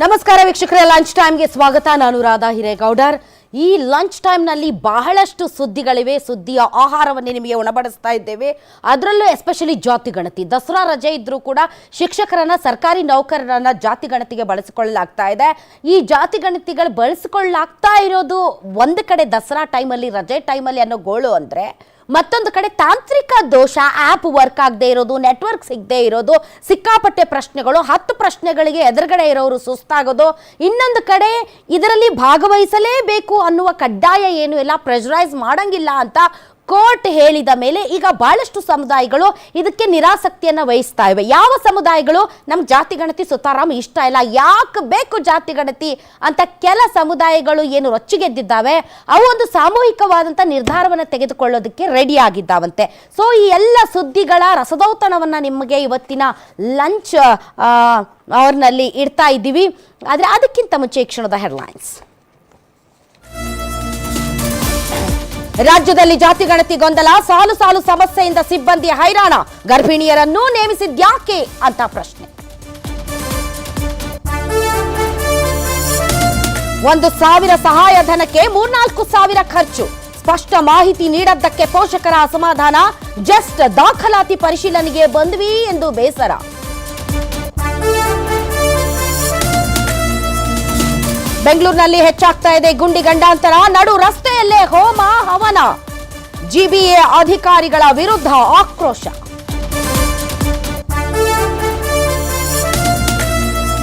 ನಮಸ್ಕಾರ ವೀಕ್ಷಕರೇ ಲಂಚ್ ಟೈಮ್ಗೆ ಸ್ವಾಗತ. ನಾನು ರಾಧಾ ಹಿರೇಗೌಡರ್. ಈ ಲಂಚ್ ಟೈಮ್ನಲ್ಲಿ ಬಹಳಷ್ಟು ಸುದ್ದಿಗಳಿವೆ. ಸುದ್ದಿಯ ಆಹಾರವನ್ನೇ ನಿಮಗೆ ಉಣಬಡಿಸ್ತಾ ಇದ್ದೇವೆ. ಅದರಲ್ಲೂ ಎಸ್ಪೆಷಲಿ ಜಾತಿ ಗಣತಿ. ದಸರಾ ರಜೆ ಇದ್ದರೂ ಕೂಡ ಶಿಕ್ಷಕರನ್ನ, ಸರ್ಕಾರಿ ನೌಕರರನ್ನ ಜಾತಿ ಗಣತಿಗೆ ಬಳಸಿಕೊಳ್ಳಲಾಗ್ತಾ ಇದೆ. ಈ ಜಾತಿ ಗಣತಿಗಳು ಬಳಸಿಕೊಳ್ಳಲಾಗ್ತಾ ಇರೋದು ಒಂದು ಕಡೆ ದಸರಾ ಟೈಮಲ್ಲಿ ರಜೆ ಟೈಮಲ್ಲಿ ಅನ್ನೋ ಗೋಳು ಅಂದರೆ ಮತ್ತೊಂದು ಕಡೆ ತಾಂತ್ರಿಕ ದೋಷ ಆ್ಯಪ್ ವರ್ಕ್ ಆಗದೆ ಇರೋದು ನೆಟ್ವರ್ಕ್ ಸಿಗದೆ ಇರೋದು, ಸಿಕ್ಕಾಪಟ್ಟೆ ಪ್ರಶ್ನೆಗಳು, ಹತ್ತು ಪ್ರಶ್ನೆಗಳಿಗೆ ಎದುರುಗಡೆ ಇರೋರು ಸುಸ್ತಾಗೋದು. ಇನ್ನೊಂದು ಕಡೆ ಇದರಲ್ಲಿ ಭಾಗವಹಿಸಲೇಬೇಕು ಅನ್ನುವ ಕಡ್ಡಾಯ ಏನು ಇಲ್ಲ ಪ್ರೆಷರೈಸ್ ಮಾಡಂಗಿಲ್ಲ ಅಂತ ಕೋರ್ಟ್ ಹೇಳಿದ ಮೇಲೆ ಈಗ ಬಹಳಷ್ಟು ಸಮುದಾಯಗಳು ಇದಕ್ಕೆ ನಿರಾಸಕ್ತಿಯನ್ನ ವಹಿಸ್ತಾ ಇವೆ. ಯಾವ ಸಮುದಾಯಗಳು? ನಮ್ಗೆ ಜಾತಿ ಗಣತಿ ಸುತಾರಾಮ್ ಇಷ್ಟ ಇಲ್ಲ. ಯಾಕೆ ಬೇಕು ಜಾತಿ ಗಣತಿ ಅಂತ ಕೆಲ ಸಮುದಾಯಗಳು ಏನು ರೊಚ್ಚಿಗೆದ್ದಿದ್ದಾವೆ ಅವು ಒಂದು ಸಾಮೂಹಿಕವಾದಂಥ ನಿರ್ಧಾರವನ್ನು ತೆಗೆದುಕೊಳ್ಳೋದಕ್ಕೆ ರೆಡಿ ಆಗಿದ್ದಾವಂತೆ. ಸೊ ಈ ಎಲ್ಲ ಸುದ್ದಿಗಳ ರಸದೌತಣವನ್ನು ನಿಮಗೆ ಇವತ್ತಿನ ಲಂಚ್ ಅವರ್ನಲ್ಲಿ ಇಡ್ತಾ ಇದ್ದೀವಿ. ಆದರೆ ಅದಕ್ಕಿಂತ ಮುಂಚೆ ಕ್ಷಣದ ಹೆಡ್ಲೈನ್ಸ್ ರಾಜ್ಯದಲ್ಲಿ ಜಾತಿ ಗಣತಿ ಗೊಂದಲ, ಸಾಲು ಸಾಲು ಸಮಸ್ಯೆಯಿಂದ ಸಿಬ್ಬಂದಿ ಹೈರಾಣ. ಗರ್ಭಿಣಿಯರನ್ನೂ ನೇಮಿಸಿದ್ಯಾಕೆ ಅಂತ ಪ್ರಶ್ನೆ. ಒಂದು ಸಾವಿರ ಸಹಾಯಧನಕ್ಕೆ ಮೂರ್ನಾಲ್ಕು ಸಾವಿರ ಖರ್ಚು. ಸ್ಪಷ್ಟ ಮಾಹಿತಿ ನೀಡದ್ದಕ್ಕೆ ಪೋಷಕರ ಅಸಮಾಧಾನ. ಜಸ್ಟ್ ದಾಖಲಾತಿ ಪರಿಶೀಲನೆಗೆ ಬಂದ್ವಿ ಎಂದು ಬೇಸರ. ಬೆಂಗಳೂರಿನಲ್ಲಿ ಹೆಚ್ಚಾಗ್ತಾ ಇದೆ ಗುಂಡಿ ಗಂಡಾಂತರ, ನಡು ರಸ್ತೆಯಲ್ಲೇ ಹೋಮ ಹವನ. ಜಿಬಿಎ ಅಧಿಕಾರಿಗಳ ವಿರುದ್ಧ ಆಕ್ರೋಶ.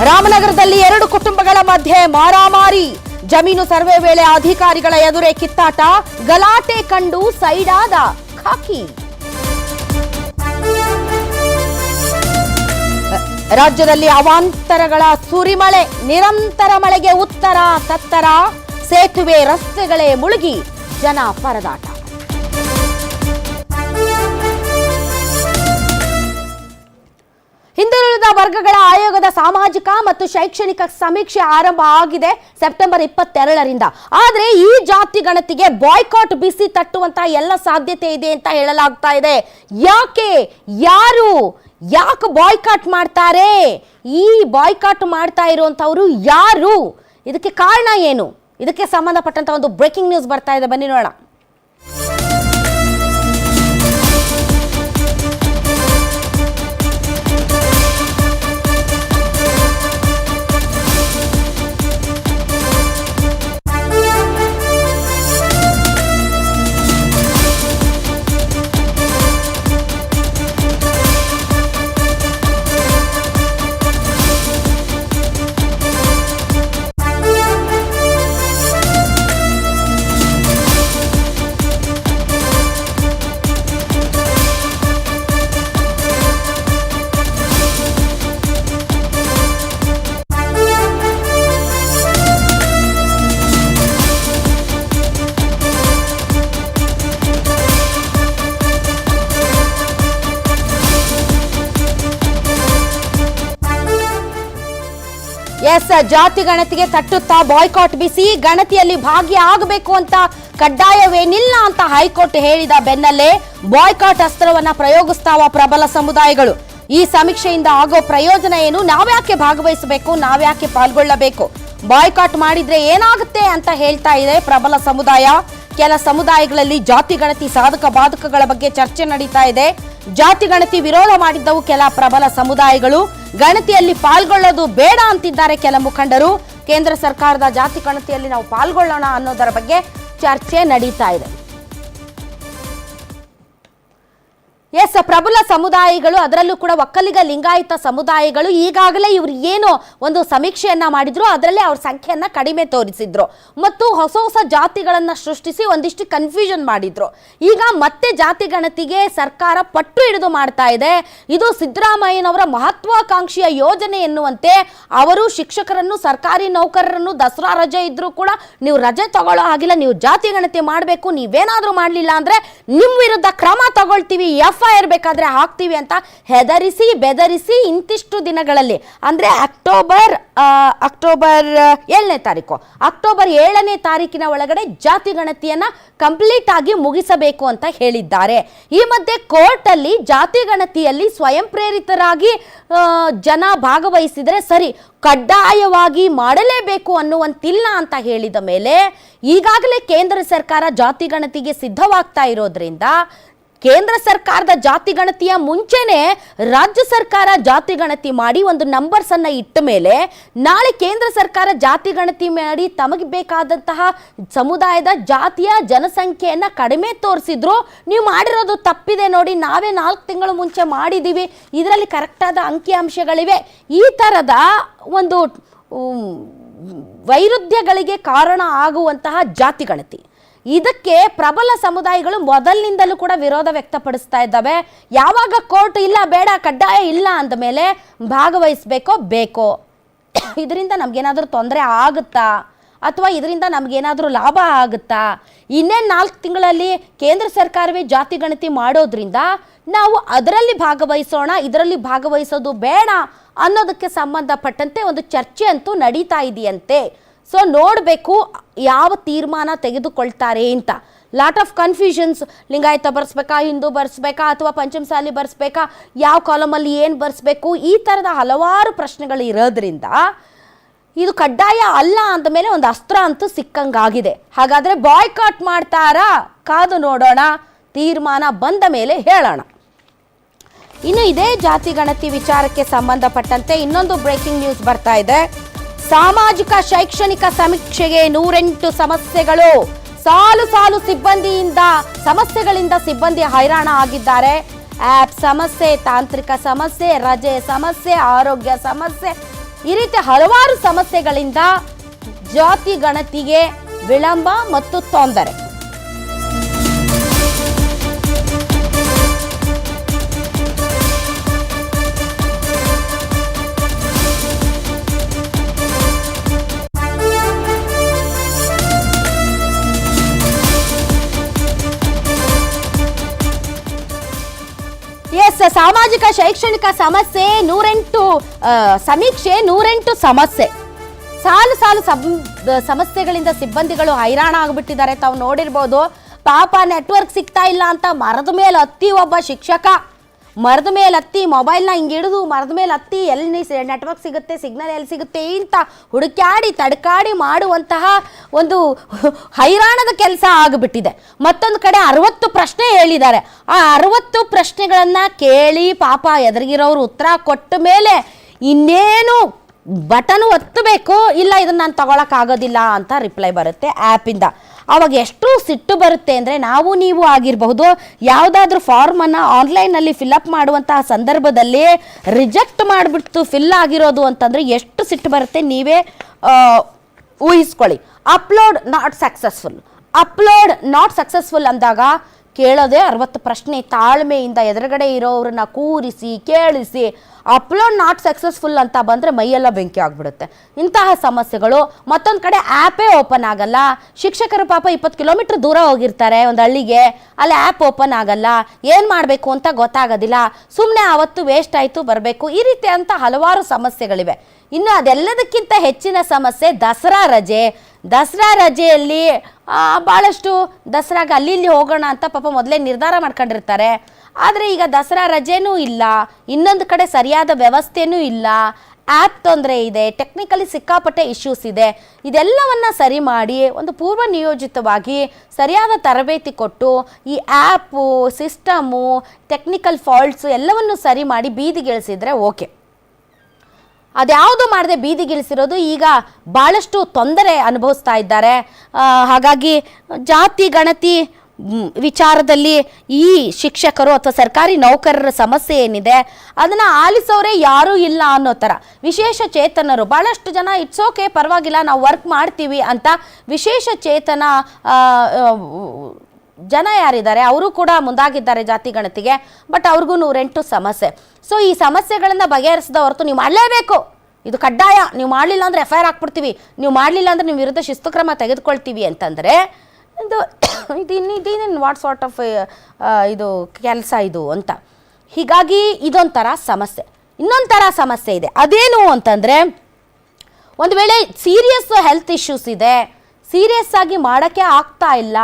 ರಾಮನಗರದಲ್ಲಿ ಎರಡು ಕುಟುಂಬಗಳ ಮಧ್ಯೆ ಮಾರಾಮಾರಿ. ಜಮೀನು ಸರ್ವೆ ವೇಳೆ ಅಧಿಕಾರಿಗಳ ಎದುರೇ ಕಿತ್ತಾಟ, ಗಲಾಟೆ ಕಂಡು ಸೈಡಾದ ಖಾಕಿ. ರಾಜ್ಯದಲ್ಲಿ ಅವಾಂತರಗಳ ಸುರಿಮಳೆ ನಿರಂತರ ಮಳೆಗೆ ಉತ್ತರ ತತ್ತರ ಸೇತುವೆ ರಸ್ತೆಗಳೇ ಮುಳುಗಿ ಜನ ಪರದಾಟ. ವರ್ಗಗಳ ಆಯೋಗದ ಸಾಮಾಜಿಕ ಮತ್ತು ಶೈಕ್ಷಣಿಕ ಸಮೀಕ್ಷೆ ಆರಂಭ ಆಗಿದೆ ಸೆಪ್ಟೆಂಬರ್ ಇಪ್ಪತ್ತೆರಡರಿಂದ. ಆದರೆ ಈ ಜಾತಿ ಗಣತಿಗೆ ಬಾಯ್ಕಾಟ್ ಬಿಸಿ ತಟ್ಟುವಂತಹ ಎಲ್ಲ ಸಾಧ್ಯತೆ ಇದೆ ಅಂತ ಹೇಳಲಾಗ್ತಾ ಇದೆ. ಯಾಕೆ? ಯಾರು? ಯಾಕೆ ಬಾಯ್ಕಾಟ್ ಮಾಡ್ತಾರೆ? ಈ ಬಾಯ್ಕಾಟ್ ಮಾಡ್ತಾ ಇರುವಂಥವ್ರು ಯಾರು? ಇದಕ್ಕೆ ಕಾರಣ ಏನು? ಇದಕ್ಕೆ ಸಂಬಂಧಪಟ್ಟಂತ ಒಂದು ಬ್ರೇಕಿಂಗ್ ನ್ಯೂಸ್ ಬರ್ತಾ ಇದೆ. ಬನ್ನಿ ನೋಡೋಣ. ಜಾತಿ ಗಣತಿಗೆ ತಟ್ಟುತ್ತಾ ಬಾಯ್ಕಾಟ್ ಬಿಸಿ ಗಣತಿಯಲ್ಲಿ ಭಾಗಿಯಾಗಬೇಕು ಅಂತ ಕಡ್ಡಾಯವೇನಿಲ್ಲ ಅಂತ ಹೈಕೋರ್ಟ್ ಹೇಳಿದ ಬೆನ್ನಲ್ಲೇ ಬಾಯ್ಕಾಟ್ ಅಸ್ತ್ರವನ್ನ ಪ್ರಯೋಗಿಸ್ತಾವ ಪ್ರಬಲ ಸಮುದಾಯಗಳು. ಈ ಸಮೀಕ್ಷೆಯಿಂದ ಆಗೋ ಪ್ರಯೋಜನ ಏನು? ನಾವ್ಯಾಕೆ ಭಾಗವಹಿಸಬೇಕು? ನಾವ್ಯಾಕೆ ಪಾಲ್ಗೊಳ್ಳಬೇಕು? ಬಾಯ್ಕಾಟ್ ಮಾಡಿದ್ರೆ ಏನಾಗುತ್ತೆ ಅಂತ ಹೇಳ್ತಾ ಇದೆ ಪ್ರಬಲ ಸಮುದಾಯ. ಕೆಲ ಸಮುದಾಯಗಳಲ್ಲಿ ಜಾತಿ ಗಣತಿ ಸಾಧಕ ಬಾಧಕಗಳ ಬಗ್ಗೆ ಚರ್ಚೆ ನಡೀತಾ ಇದೆ. ಜಾತಿ ಗಣತಿ ವಿರೋಧ ಮಾಡಿದ್ದವು ಕೆಲ ಪ್ರಬಲ ಸಮುದಾಯಗಳು. ಗಣತಿಯಲ್ಲಿ ಪಾಲ್ಗೊಳ್ಳೋದು ಬೇಡ ಅಂತಿದ್ದಾರೆ ಕೆಲ ಮುಖಂಡರು. ಕೇಂದ್ರ ಸರ್ಕಾರದ ಜಾತಿ ಗಣತಿಯಲ್ಲಿ ನಾವು ಪಾಲ್ಗೊಳ್ಳೋಣ ಅನ್ನೋದರ ಬಗ್ಗೆ ಚರ್ಚೆ ನಡೀತಾ ಇದೆ. ಎಸ್, ಪ್ರಬಲ ಸಮುದಾಯಗಳು, ಅದರಲ್ಲೂ ಕೂಡ ಒಕ್ಕಲಿಗ ಲಿಂಗಾಯತ ಸಮುದಾಯಗಳು ಈಗಾಗಲೇ ಇವರು ಏನು ಒಂದು ಸಮೀಕ್ಷೆಯನ್ನ ಮಾಡಿದ್ರು, ಅದರಲ್ಲೇ ಅವ್ರ ಸಂಖ್ಯೆಯನ್ನ ಕಡಿಮೆ ತೋರಿಸಿದ್ರು. ಮತ್ತು ಹೊಸ ಹೊಸ ಜಾತಿಗಳನ್ನ ಸೃಷ್ಟಿಸಿ ಒಂದಿಷ್ಟು ಕನ್ಫ್ಯೂಷನ್ ಮಾಡಿದ್ರು. ಈಗ ಮತ್ತೆ ಜಾತಿ ಗಣತಿಗೆ ಸರ್ಕಾರ ಪಟ್ಟು ಹಿಡಿದು ಮಾಡ್ತಾ ಇದೆ. ಇದು ಸಿದ್ದರಾಮಯ್ಯನವರ ಮಹತ್ವಾಕಾಂಕ್ಷಿಯ ಯೋಜನೆ ಎನ್ನುವಂತೆ ಅವರು ಶಿಕ್ಷಕರನ್ನು, ಸರ್ಕಾರಿ ನೌಕರರನ್ನು, ದಸರಾ ರಜೆ ಇದ್ರೂ ಕೂಡ ನೀವು ರಜೆ ತಗೊಳ್ಳೋ ಆಗಿಲ್ಲ ನೀವು ಜಾತಿ ಗಣತಿ ಮಾಡಬೇಕು, ನೀವೇನಾದ್ರೂ ಮಾಡಲಿಲ್ಲ ಅಂದ್ರೆ ನಿಮ್ಮ ವಿರುದ್ಧ ಕ್ರಮ ತಗೊಳ್ತೀವಿ ಎಫ್ ಎಫ್ ಬೇಕಾದ್ರೆ ಹಾಕ್ತೀವಿ ಅಂತ ಹೆದರಿಸಿ, ಬೆದರಿಸಿ ಇಂತಿಷ್ಟು ದಿನಗಳಲ್ಲಿ. ಅಂದರೆ ಅಕ್ಟೋಬರ್ ಅಕ್ಟೋಬರ್ ಏಳನೇ ತಾರೀಕು. ಅಕ್ಟೋಬರ್ ಏಳನೇ ತಾರೀಕಿನ ಒಳಗಡೆ ಜಾತಿ ಗಣತಿಯನ್ನ ಕಂಪ್ಲೀಟ್ ಆಗಿ ಮುಗಿಸಬೇಕು ಅಂತ ಹೇಳಿದ್ದಾರೆ. ಈ ಮಧ್ಯೆ ಕೋರ್ಟಲ್ಲಿ ಜಾತಿ ಗಣತಿಯಲ್ಲಿ ಸ್ವಯಂ ಪ್ರೇರಿತರಾಗಿ ಜನ ಭಾಗವಹಿಸಿದರೆ ಸರಿ, ಕಡ್ಡಾಯವಾಗಿ ಮಾಡಲೇಬೇಕು ಅನ್ನುವಂತಿಲ್ಲ ಅಂತ ಹೇಳಿದ ಮೇಲೆ ಈಗಾಗಲೇ ಕೇಂದ್ರ ಸರ್ಕಾರ ಜಾತಿ ಗಣತಿಗೆ ಸಿದ್ಧವಾಗ್ತಾ ಇರೋದ್ರಿಂದ ಕೇಂದ್ರ ಸರ್ಕಾರದ ಜಾತಿ ಗಣತಿಯ ಮುಂಚೆನೆ ರಾಜ್ಯ ಸರ್ಕಾರ ಜಾತಿ ಗಣತಿ ಮಾಡಿ ಒಂದು ನಂಬರ್ಸ್ ಅನ್ನ ಇಟ್ಟ ಮೇಲೆ ನಾಳೆ ಕೇಂದ್ರ ಸರ್ಕಾರ ಜಾತಿ ಗಣತಿ ಮಾಡಿ ತಮಗೆ ಬೇಕಾದಂತಹ ಸಮುದಾಯದ ಜಾತಿಯ ಜನಸಂಖ್ಯೆಯನ್ನ ಕಡಿಮೆ ತೋರಿಸಿದ್ರು. ನೀವು ಮಾಡಿರೋದು ತಪ್ಪಿದೆ ನೋಡಿ, ನಾವೇ ನಾಲ್ಕು ತಿಂಗಳು ಮುಂಚೆ ಮಾಡಿದ್ದೀವಿ ಇದರಲ್ಲಿ ಕರೆಕ್ಟಾದ ಅಂಕಿಅಂಶಗಳಿವೆ. ಈ ಥರದ ಒಂದು ವೈರುಧ್ಯಗಳಿಗೆ ಕಾರಣ ಆಗುವಂತಹ ಜಾತಿ ಗಣತಿ. ಇದಕ್ಕೆ ಪ್ರಬಲ ಸಮುದಾಯಗಳು ಮೊದಲಿನಿಂದಲೂ ಕೂಡ ವಿರೋಧ ವ್ಯಕ್ತಪಡಿಸ್ತಾ ಇದ್ದಾವೆ. ಯಾವಾಗ ಕೋರ್ಟ್ ಇಲ್ಲ, ಬೇಡ, ಕಡ್ಡಾಯ ಇಲ್ಲ ಅಂದ ಮೇಲೆ ಭಾಗವಹಿಸ್ಬೇಕೋ, ಬೇಕೋ? ಇದರಿಂದ ನಮಗೇನಾದರೂ ತೊಂದರೆ ಆಗುತ್ತಾ? ಅಥವಾ ಇದರಿಂದ ನಮಗೇನಾದರೂ ಲಾಭ ಆಗುತ್ತಾ? ಇನ್ನೇನು ನಾಲ್ಕು ತಿಂಗಳಲ್ಲಿ ಕೇಂದ್ರ ಸರ್ಕಾರವೇ ಜಾತಿ ಗಣತಿ ಮಾಡೋದ್ರಿಂದ ನಾವು ಅದರಲ್ಲಿ ಭಾಗವಹಿಸೋಣ, ಇದರಲ್ಲಿ ಭಾಗವಹಿಸೋದು ಬೇಡ ಅನ್ನೋದಕ್ಕೆ ಸಂಬಂಧಪಟ್ಟಂತೆ ಒಂದು ಚರ್ಚೆ ಅಂತೂ ನಡೀತಾ ಇದೆಯಂತೆ. ಸೊ ನೋಡಬೇಕು ಯಾವ ತೀರ್ಮಾನ ತೆಗೆದುಕೊಳ್ತಾರೆ ಅಂತ. ಲಾಟ್ ಆಫ್ ಕನ್ಫ್ಯೂಷನ್ಸ್ ಲಿಂಗಾಯತ ಬರ್ಸ್ಬೇಕಾ, ಹಿಂದೂ ಬರೆಸ್ಬೇಕಾ, ಅಥವಾ ಪಂಚಮಸಾಲಿ ಬರೆಸ್ಬೇಕಾ, ಯಾವ ಕಾಲಮಲ್ಲಿ ಏನು ಬರೆಸ್ಬೇಕು, ಈ ಥರದ ಹಲವಾರು ಪ್ರಶ್ನೆಗಳು ಇರೋದ್ರಿಂದ ಇದು ಕಡ್ಡಾಯ ಅಲ್ಲ ಅಂದ ಮೇಲೆ ಒಂದು ಅಸ್ತ್ರ ಅಂತೂ ಸಿಕ್ಕಂಗಾಗಿದೆ. ಹಾಗಾದರೆ ಬಾಯ್ಕಾಟ್ ಮಾಡ್ತಾರಾ? ಕಾದು ನೋಡೋಣ. ತೀರ್ಮಾನ ಬಂದ ಮೇಲೆ ಹೇಳೋಣ. ಇನ್ನು ಇದೇ ಜಾತಿ ಗಣತಿ ವಿಚಾರಕ್ಕೆ ಸಂಬಂಧಪಟ್ಟಂತೆ ಇನ್ನೊಂದು ಬ್ರೇಕಿಂಗ್ ನ್ಯೂಸ್ ಬರ್ತಾ ಇದೆ. ಸಾಮಾಜಿಕ ಶೈಕ್ಷಣಿಕ ಸಮೀಕ್ಷೆಗೆ ನೂರೆಂಟು ಸಮಸ್ಯೆಗಳು. ಸಾಲು ಸಾಲು ಸಿಬ್ಬಂದಿಯಿಂದ, ಸಮಸ್ಯೆಗಳಿಂದ ಸಿಬ್ಬಂದಿ ಹೈರಾಣ ಆಗಿದ್ದಾರೆ. ಆ್ಯಪ್ ಸಮಸ್ಯೆ, ತಾಂತ್ರಿಕ ಸಮಸ್ಯೆ, ರಜೆ ಸಮಸ್ಯೆ, ಆರೋಗ್ಯ ಸಮಸ್ಯೆ, ಈ ರೀತಿ ಹಲವಾರು ಸಮಸ್ಯೆಗಳಿಂದ ಜಾತಿ ಗಣತಿಗೆ ವಿಳಂಬ ಮತ್ತು ತೊಂದರೆ. ಸಾಮಾಜಿಕ, ಶೈಕ್ಷಣಿಕ ಸಮಸ್ಯೆ ನೂರೆಂಟು ಸಮೀಕ್ಷೆ ನೂರೆಂಟು ಸಮಸ್ಯೆ. ಸಾಲು ಸಾಲು ಸಮಸ್ಯೆಗಳಿಂದ ಸಿಬ್ಬಂದಿಗಳು ಹೈರಾಣ ಆಗಿಬಿಟ್ಟಿದ್ದಾರೆ. ತಾವು ನೋಡಿರ್ಬೋದು, ಪಾಪ ನೆಟ್ವರ್ಕ್ ಸಿಗ್ತಾ ಇಲ್ಲ ಅಂತ ಮರದ ಮೇಲೆ ಹತ್ತಿ ಒಬ್ಬ ಶಿಕ್ಷಕ. ಮರದ ಮೇಲೆ ಹತ್ತಿ ಮೊಬೈಲ್ನ ಹಿಂಗೆ ಹಿಡಿದು ಮರದ ಮೇಲೆ ಹತ್ತಿ, ಎಲ್ಲಿ ನೆಟ್ವರ್ಕ್ ಸಿಗುತ್ತೆ ಸಿಗ್ನಲ್ ಎಲ್ಲಿ ಸಿಗುತ್ತೆ ಇಂತ ಹುಡುಕಾಡಿ ತಡ್ಕಾಡಿ ಮಾಡುವಂತಹ ಒಂದು ಹೈರಾಣದ ಕೆಲಸ ಆಗಿಬಿಟ್ಟಿದೆ. ಮತ್ತೊಂದು ಕಡೆ ಅರವತ್ತು ಪ್ರಶ್ನೆ ಹೇಳಿದ್ದಾರೆ. ಆ ಅರವತ್ತು ಪ್ರಶ್ನೆಗಳನ್ನು ಕೇಳಿ ಪಾಪ ಎದುರಿಗಿರೋರು ಉತ್ತರ ಕೊಟ್ಟ ಮೇಲೆ ಇನ್ನೇನು ಬಟನ್ ಒತ್ತಬೇಕು? ಇಲ್ಲ, ಇದನ್ನು ನಾನು ತಗೊಳಕ್ಕಾಗೋದಿಲ್ಲ ಅಂತ ರಿಪ್ಲೈ ಬರುತ್ತೆ ಆ್ಯಪಿಂದ ಅವಾಗ ಎಷ್ಟು ಸಿಟ್ಟು ಬರುತ್ತೆ ಅಂದರೆ ನಾವು ನೀವು ಆಗಿರಬಹುದು. ಯಾವುದಾದ್ರೂ ಫಾರ್ಮನ್ನು ಆನ್ಲೈನಲ್ಲಿ ಫಿಲಪ್ ಮಾಡುವಂತಹ ಸಂದರ್ಭದಲ್ಲಿ ರಿಜೆಕ್ಟ್ ಮಾಡಿಬಿಟ್ಟು ಫಿಲ್ ಆಗಿರೋದು ಅಂತಂದರೆ ಎಷ್ಟು ಸಿಟ್ಟು ಬರುತ್ತೆ ನೀವೇ ಊಹಿಸ್ಕೊಳ್ಳಿ. Upload not successful upload not successful ಅಂದಾಗ ಕೇಳೋದೇ ಅರವತ್ತು ಪ್ರಶ್ನೆ ತಾಳ್ಮೆಯಿಂದ ಎದುರುಗಡೆ ಇರೋರನ್ನ ಕೂರಿಸಿ, ಕೇಳಿಸಿ ಅಪ್ಲೋಡ್ ನಾಟ್ ಸಕ್ಸಸ್ಫುಲ್ ಅಂತ ಬಂದರೆ ಮೈಯೆಲ್ಲ ಬೆಂಕಿ ಆಗಿಬಿಡುತ್ತೆ. ಇಂತಹ ಸಮಸ್ಯೆಗಳು ಮತ್ತೊಂದು ಕಡೆ ಆ್ಯಪೇ ಓಪನ್ ಆಗಲ್ಲ. ಶಿಕ್ಷಕರು ಪಾಪ ಇಪ್ಪತ್ತು ಕಿಲೋಮೀಟ್ರ್ ದೂರ ಹೋಗಿರ್ತಾರೆ ಒಂದು ಹಳ್ಳಿಗೆ, ಅಲ್ಲಿ ಆ್ಯಪ್ ಓಪನ್ ಆಗಲ್ಲ. ಏನು ಮಾಡಬೇಕು ಅಂತ ಗೊತ್ತಾಗೋದಿಲ್ಲ. ಸುಮ್ಮನೆ ಆವತ್ತು ವೇಸ್ಟ್ ಆಯಿತು, ಬರಬೇಕು. ಈ ರೀತಿ ಅಂತ ಹಲವಾರು ಸಮಸ್ಯೆಗಳಿವೆ. ಇನ್ನು ಅದೆಲ್ಲದಕ್ಕಿಂತ ಹೆಚ್ಚಿನ ಸಮಸ್ಯೆ ದಸರಾ ರಜೆ. ದಸರಾ ರಜೆಯಲ್ಲಿ ಭಾಳಷ್ಟು ದಸರಾಗೆ ಅಲ್ಲಿ ಇಲ್ಲಿ ಹೋಗೋಣ ಅಂತ ಪಾಪ ಮೊದಲೇ ನಿರ್ಧಾರ ಮಾಡ್ಕೊಂಡಿರ್ತಾರೆ. ಆದರೆ ಈಗ ದಸರಾ ರಜೆನೂ ಇಲ್ಲ, ಇನ್ನೊಂದು ಕಡೆ ಸರಿಯಾದ ವ್ಯವಸ್ಥೆನೂ ಇಲ್ಲ ಆ್ಯಪ್ ತೊಂದರೆ ಇದೆ ಟೆಕ್ನಿಕಲಿ ಸಿಕ್ಕಾಪಟ್ಟೆ ಇಶ್ಯೂಸ್ ಇದೆ. ಇದೆಲ್ಲವನ್ನ ಸರಿ ಮಾಡಿ ಒಂದು ಪೂರ್ವ ನಿಯೋಜಿತವಾಗಿ ಸರಿಯಾದ ತರಬೇತಿ ಕೊಟ್ಟು ಈ ಆ್ಯಪು ಸಿಸ್ಟಮು ಟೆಕ್ನಿಕಲ್ ಫಾಲ್ಟ್ಸು ಎಲ್ಲವನ್ನು ಸರಿ ಮಾಡಿ ಬೀದಿಗಿಳಿಸಿದ್ರೆ ಓಕೆ. ಅದ್ಯಾವುದು ಮಾಡದೆ ಬೀದಿಗಿಳಿಸಿರೋದು ಈಗ ಭಾಳಷ್ಟು ತೊಂದರೆ ಅನುಭವಿಸ್ತಾ ಇದ್ದಾರೆ. ಹಾಗಾಗಿ ಜಾತಿ, ಗಣತಿ ವಿಚಾರದಲ್ಲಿ ಈ ಶಿಕ್ಷಕರು ಅಥವಾ ಸರ್ಕಾರಿ ನೌಕರರ ಸಮಸ್ಯೆ ಏನಿದೆ, ಅದನ್ನು ಆಲಿಸೋರೇ ಯಾರೂ ಇಲ್ಲ ಅನ್ನೋ ಥರ. ವಿಶೇಷ ಚೇತನರು ಭಾಳಷ್ಟು ಜನ ಇಟ್ಸ್ ಓಕೆ, ಪರವಾಗಿಲ್ಲ, ನಾವು ವರ್ಕ್ ಮಾಡ್ತೀವಿ ಅಂತ ವಿಶೇಷ ಚೇತನ ಜನ ಯಾರಿದ್ದಾರೆ, ಅವರು ಕೂಡ ಮುಂದಾಗಿದ್ದಾರೆ ಜಾತಿ ಗಣತಿಗೆ, ಬಟ್ ಅವ್ರಿಗೂ ನೂರೆಂಟು ಸಮಸ್ಯೆ. ಸೊ ಈ ಸಮಸ್ಯೆಗಳನ್ನು ಬಗೆಹರಿಸಿದ ಹೊರತು ನೀವು ಮಾಡಲೇಬೇಕು. ಇದು ಕಡ್ಡಾಯ. ನೀವು ಮಾಡಲಿಲ್ಲ ಅಂದರೆ ಎಫ್ ಐ ಆರ್ ಹಾಕ್ಬಿಡ್ತೀವಿ. ನೀವು ಮಾಡಲಿಲ್ಲ ಅಂದರೆ ನಿಮ್ಮ ವಿರುದ್ಧ ಶಿಸ್ತು ಕ್ರಮ ತೆಗೆದುಕೊಳ್ತೀವಿ ಅಂತಂದರೆ, ಇದು ಇದು ಇನ್ನು ಇದೇನೇನು ವಾಟ್ ಸಾರ್ಟ್ ಆಫ್ ಇದು ಕೆಲಸ ಇದು ಅಂತ. ಹೀಗಾಗಿ ಇದೊಂಥರ ಸಮಸ್ಯೆ. ಇನ್ನೊಂಥರ ಸಮಸ್ಯೆ ಇದೆ. ಅದೇನು ಅಂತಂದರೆ, ಒಂದು ವೇಳೆ ಸೀರಿಯಸ್ ಹೆಲ್ತ್ ಇಶ್ಯೂಸ್ ಇದೆ ಸೀರಿಯಸ್ ಆಗಿ ಮಾಡೋಕ್ಕೆ ಆಗ್ತಾ ಇಲ್ಲ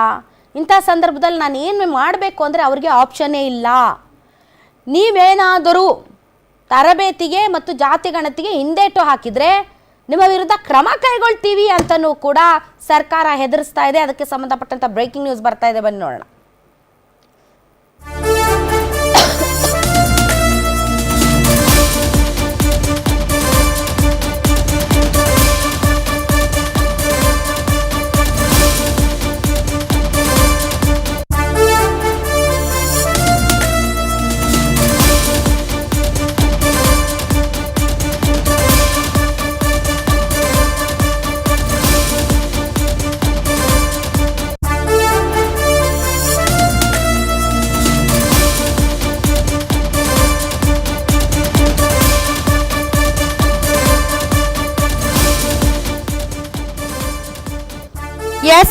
ಇಂಥ ಸಂದರ್ಭದಲ್ಲಿ ನಾನು ಏನು ಮಾಡಬೇಕು ಅಂದರೆ ಅವ್ರಿಗೆ ಆಪ್ಷನ್ನೇ ಇಲ್ಲ. ನೀವೇನಾದರೂ ತರಬೇತಿಗೆ ಮತ್ತು ಜಾತಿ ಗಣತಿಗೆ ಹಿಂದೇಟು ಹಾಕಿದರೆ ನಿಮ್ಮ ವಿರುದ್ಧ ಕ್ರಮ ಕೈಗೊಳ್ತೀವಿ ಅಂತಲೂ ಕೂಡ ಸರ್ಕಾರ ಹೆದರಿಸ್ತಾ ಇದೆ. ಅದಕ್ಕೆ ಸಂಬಂಧಪಟ್ಟಂಥ ಬ್ರೇಕಿಂಗ್ ನ್ಯೂಸ್ ಬರ್ತಾ ಇದೆ. ಬನ್ನಿ ನೋಡೋಣ.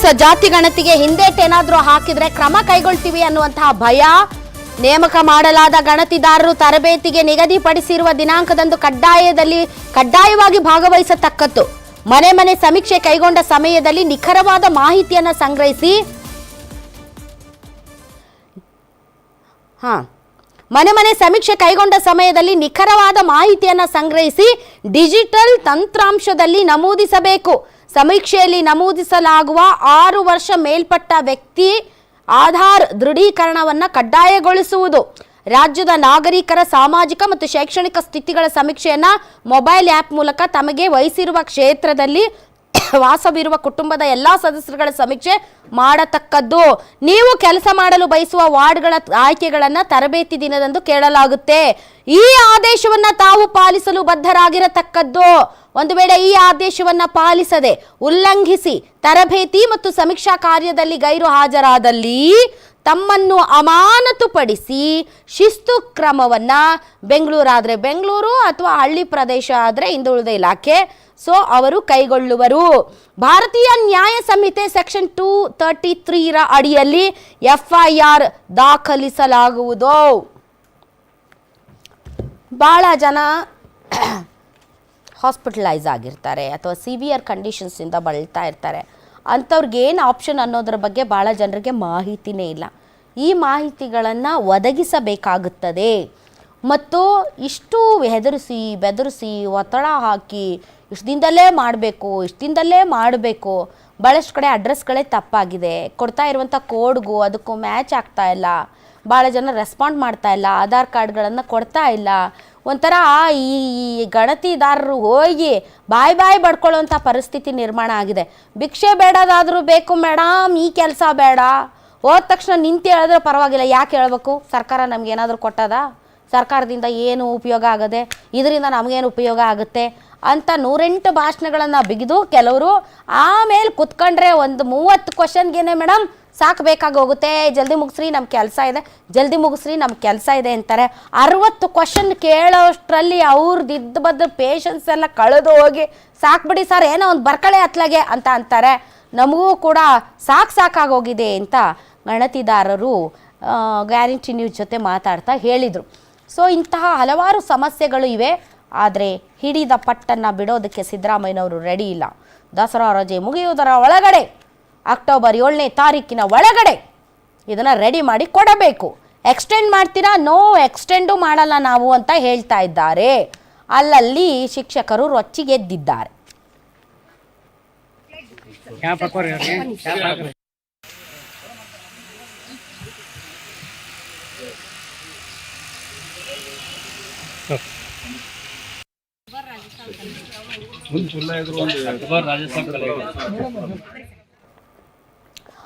ಎಸ್ ಜಾತಿ ಗಣತಿಗೆ ಹಿಂದೇಟೇನಾದರೂ ಹಾಕಿದ್ರೆ ಕ್ರಮ ಕೈಗೊಳ್ತೀವಿ ಅನ್ನುವಂತಹ ಭಯ. ನೇಮಕ ಮಾಡಲಾದ ಗಣತಿದಾರರು ತರಬೇತಿಗೆ ನಿಗದಿಪಡಿಸಿರುವ ದಿನಾಂಕದಂದು ಕಡ್ಡಾಯದಲ್ಲಿ, ಕಡ್ಡಾಯವಾಗಿ ಭಾಗವಹಿಸತಕ್ಕದ್ದು. ಮನೆ ಮನೆ ಸಮೀಕ್ಷೆ ಕೈಗೊಂಡ ಸಮಯದಲ್ಲಿ ನಿಖರವಾದ ಮಾಹಿತಿಯನ್ನ ಸಂಗ್ರಹಿಸಿ. ಹಾ, ಮನೆ ಮನೆ ಸಮೀಕ್ಷೆ ಕೈಗೊಂಡ ಸಮಯದಲ್ಲಿ ನಿಖರವಾದ ಮಾಹಿತಿಯನ್ನು ಸಂಗ್ರಹಿಸಿ, ಡಿಜಿಟಲ್ ತಂತ್ರಾಂಶದಲ್ಲಿ ನಮೂದಿಸಬೇಕು. ಸಮೀಕ್ಷೆಯಲ್ಲಿ ನಮೂದಿಸಲಾಗುವ ಆರು ವರ್ಷ ಮೇಲ್ಪಟ್ಟ ವ್ಯಕ್ತಿ ಆಧಾರ್ ದೃಢೀಕರಣವನ್ನು ಕಡ್ಡಾಯಗೊಳಿಸುವುದು. ರಾಜ್ಯದ ನಾಗರಿಕರ ಸಾಮಾಜಿಕ ಮತ್ತು ಶೈಕ್ಷಣಿಕ ಸ್ಥಿತಿಗಳ ಸಮೀಕ್ಷೆಯನ್ನು ಮೊಬೈಲ್ ಆ್ಯಪ್ ಮೂಲಕ ತಮಗೆ ವಹಿಸಿರುವ ಕ್ಷೇತ್ರದಲ್ಲಿ ವಾಸವಿರುವ ಕುಟುಂಬದ ಎಲ್ಲಾ ಸದಸ್ಯರುಗಳ ಸಮೀಕ್ಷೆ ಮಾಡತಕ್ಕದ್ದು. ನೀವು ಕೆಲಸ ಮಾಡಲು ಬಯಸುವ ವಾರ್ಡ್ಗಳ ಆಯ್ಕೆಗಳನ್ನು ತರಬೇತಿ ದಿನದಂದು ಕೇಳಲಾಗುತ್ತೆ. ಈ ಆದೇಶವನ್ನ ತಾವು ಪಾಲಿಸಲು ಬದ್ಧರಾಗಿರತಕ್ಕದ್ದು. ಒಂದು ವೇಳೆ ಈ ಆದೇಶವನ್ನ ಪಾಲಿಸದೆ ಉಲ್ಲಂಘಿಸಿ ತರಬೇತಿ ಮತ್ತು ಸಮೀಕ್ಷಾ ಕಾರ್ಯದಲ್ಲಿ ಗೈರು ಹಾಜರಾದಲ್ಲಿ ತಮ್ಮನ್ನು ಅಮಾನತುಪಡಿಸಿ ಶಿಸ್ತು ಕ್ರಮವನ್ನ ಬೆಂಗಳೂರಾದ್ರೆ ಬೆಂಗಳೂರು ಅಥವಾ ಹಳ್ಳಿ ಪ್ರದೇಶ ಆದರೆ ಹಿಂದುಳಿದ ಇಲಾಖೆ ಸೊ ಅವರು ಕೈಗೊಳ್ಳುವರು ಭಾರತೀಯ ನ್ಯಾಯ ಸಂಹಿತೆ ಸೆಕ್ಷನ್ ಟೂ ತರ್ಟಿ ತ್ರೀರ ಅಡಿಯಲ್ಲಿ ಎಫ್ಐಆರ್ ದಾಖಲಿಸಲಾಗುವುದು ಭಾಳ ಜನ ಹಾಸ್ಪಿಟಲೈಸ್ ಆಗಿರ್ತಾರೆ ಅಥವಾ ಸಿವಿಯರ್ ಕಂಡೀಷನ್ಸಿಂದ ಬಳಲ್ತಾ ಇರ್ತಾರೆ ಅಂಥವ್ರಿಗೆ ಏನು ಆಪ್ಷನ್ ಅನ್ನೋದ್ರ ಬಗ್ಗೆ ಭಾಳ ಜನರಿಗೆ ಮಾಹಿತಿನೇ ಇಲ್ಲ ಈ ಮಾಹಿತಿಗಳನ್ನು ಒದಗಿಸಬೇಕಾಗುತ್ತದೆ ಮತ್ತು ಇಷ್ಟು ಹೆದರಿಸಿ ಬೆದರಿಸಿ ಒತ್ತಡ ಹಾಕಿ ಇಷ್ಟು ದಿನದಲ್ಲೇ ಮಾಡಬೇಕು ಇಷ್ಟು ದಿನದಲ್ಲೇ ಮಾಡಬೇಕು. ಭಾಳಷ್ಟು ಕಡೆ ಅಡ್ರೆಸ್ಗಳೇ ತಪ್ಪಾಗಿದೆ. ಕೊಡ್ತಾ ಇರುವಂಥ ಕೋಡ್ಗೂ ಅದಕ್ಕೂ ಮ್ಯಾಚ್ ಆಗ್ತಾ ಇಲ್ಲ. ಭಾಳ ಜನ ರೆಸ್ಪಾಂಡ್ ಮಾಡ್ತಾ ಇಲ್ಲ, ಆಧಾರ್ ಕಾರ್ಡ್ಗಳನ್ನು ಕೊಡ್ತಾ ಇಲ್ಲ. ಒಂಥರ ಈ ಈ ಗಣತಿದಾರರು ಹೋಗಿ ಬಾಯ್ ಬಾಯ್ ಬಡ್ಕೊಳ್ಳುವಂಥ ಪರಿಸ್ಥಿತಿ ನಿರ್ಮಾಣ ಆಗಿದೆ. ಭಿಕ್ಷೆ ಬೇಡದಾದರೂ ಬೇಕು ಮೇಡಮ್ ಈ ಕೆಲಸ ಬೇಡ. ಹೋದ ತಕ್ಷಣ ನಿಂತು ಹೇಳಿದ್ರೆ ಪರವಾಗಿಲ್ಲ. ಯಾಕೆ ಹೇಳಬೇಕು? ಸರ್ಕಾರ ನಮಗೇನಾದರೂ ಏನಾದರೂ ಕೊಟ್ಟದ? ಸರ್ಕಾರದಿಂದ ಏನು ಉಪಯೋಗ ಆಗದೆ ಇದರಿಂದ ನಮಗೇನು ಉಪಯೋಗ ಆಗುತ್ತೆ ಅಂತ ನೂರೆಂಟು ಭಾಷಣಗಳನ್ನು ಬಿಗಿದು ಕೆಲವರು ಆಮೇಲೆ ಕುತ್ಕೊಂಡ್ರೆ ಒಂದು ಮೂವತ್ತು ಕ್ವಶನ್ಗೇನೆ ಮೇಡಮ್ ಸಾಕು ಹೋಗುತ್ತೆ. ಜಲ್ದಿ ಮುಗಿಸ್ರಿ ನಮ್ಮ ಕೆಲಸ ಇದೆ. ಜಲ್ದಿ ಮುಗಿಸ್ರಿ ನಮ್ಮ ಕೆಲಸ ಇದೆ ಅಂತಾರೆ. ಅರವತ್ತು ಕ್ವಶನ್ ಕೇಳೋಷ್ಟರಲ್ಲಿ ಅವ್ರದ್ದು ಇದ್ದ ಬದ್ದ ಪೇಷನ್ಸ್ ಎಲ್ಲ ಕಳೆದು ಹೋಗಿ ಸಾಕ್ಬಿಡಿ ಸರ್, ಏನೋ ಒಂದು ಬರ್ಕಳೆ ಹತ್ಲಾಗೆ ಅಂತ ಅಂತಾರೆ. ನಮಗೂ ಕೂಡ ಸಾಕು ಸಾಕಾಗೋಗಿದೆ ಅಂತ ಗಣತಿದಾರರು ಗ್ಯಾರಂಟಿ ನ್ಯೂಸ್ ಜೊತೆ ಮಾತಾಡ್ತಾ ಹೇಳಿದರು. ಸೊ ಇಂತಹ ಹಲವಾರು ಸಮಸ್ಯೆಗಳು ಇವೆ. ಆದರೆ ಹಿಡಿದ ಪಟ್ಟನ್ನು ಬಿಡೋದಕ್ಕೆ ಸಿದ್ದರಾಮಯ್ಯನವರು ರೆಡಿ ಇಲ್ಲ. ದಸರಾ ರಜೆ ಮುಗಿಯುವುದರ ಒಳಗಡೆ, ಅಕ್ಟೋಬರ್ ಏಳನೇ ತಾರೀಕಿನ ಒಳಗಡೆ ಇದನ್ನು ರೆಡಿ ಮಾಡಿ ಕೊಡಬೇಕು. ಎಕ್ಸ್ಟೆಂಡ್ ಮಾಡ್ತೀರಾ? ನೋ ಎಕ್ಸ್ಟೆಂಡು ಮಾಡಲ್ಲ ನಾವು ಅಂತ ಹೇಳ್ತಾ ಇದ್ದಾರೆ. ಅಲ್ಲಲ್ಲಿ ಶಿಕ್ಷಕರು ರೊಚ್ಚಿಗೆದ್ದಿದ್ದಾರೆ.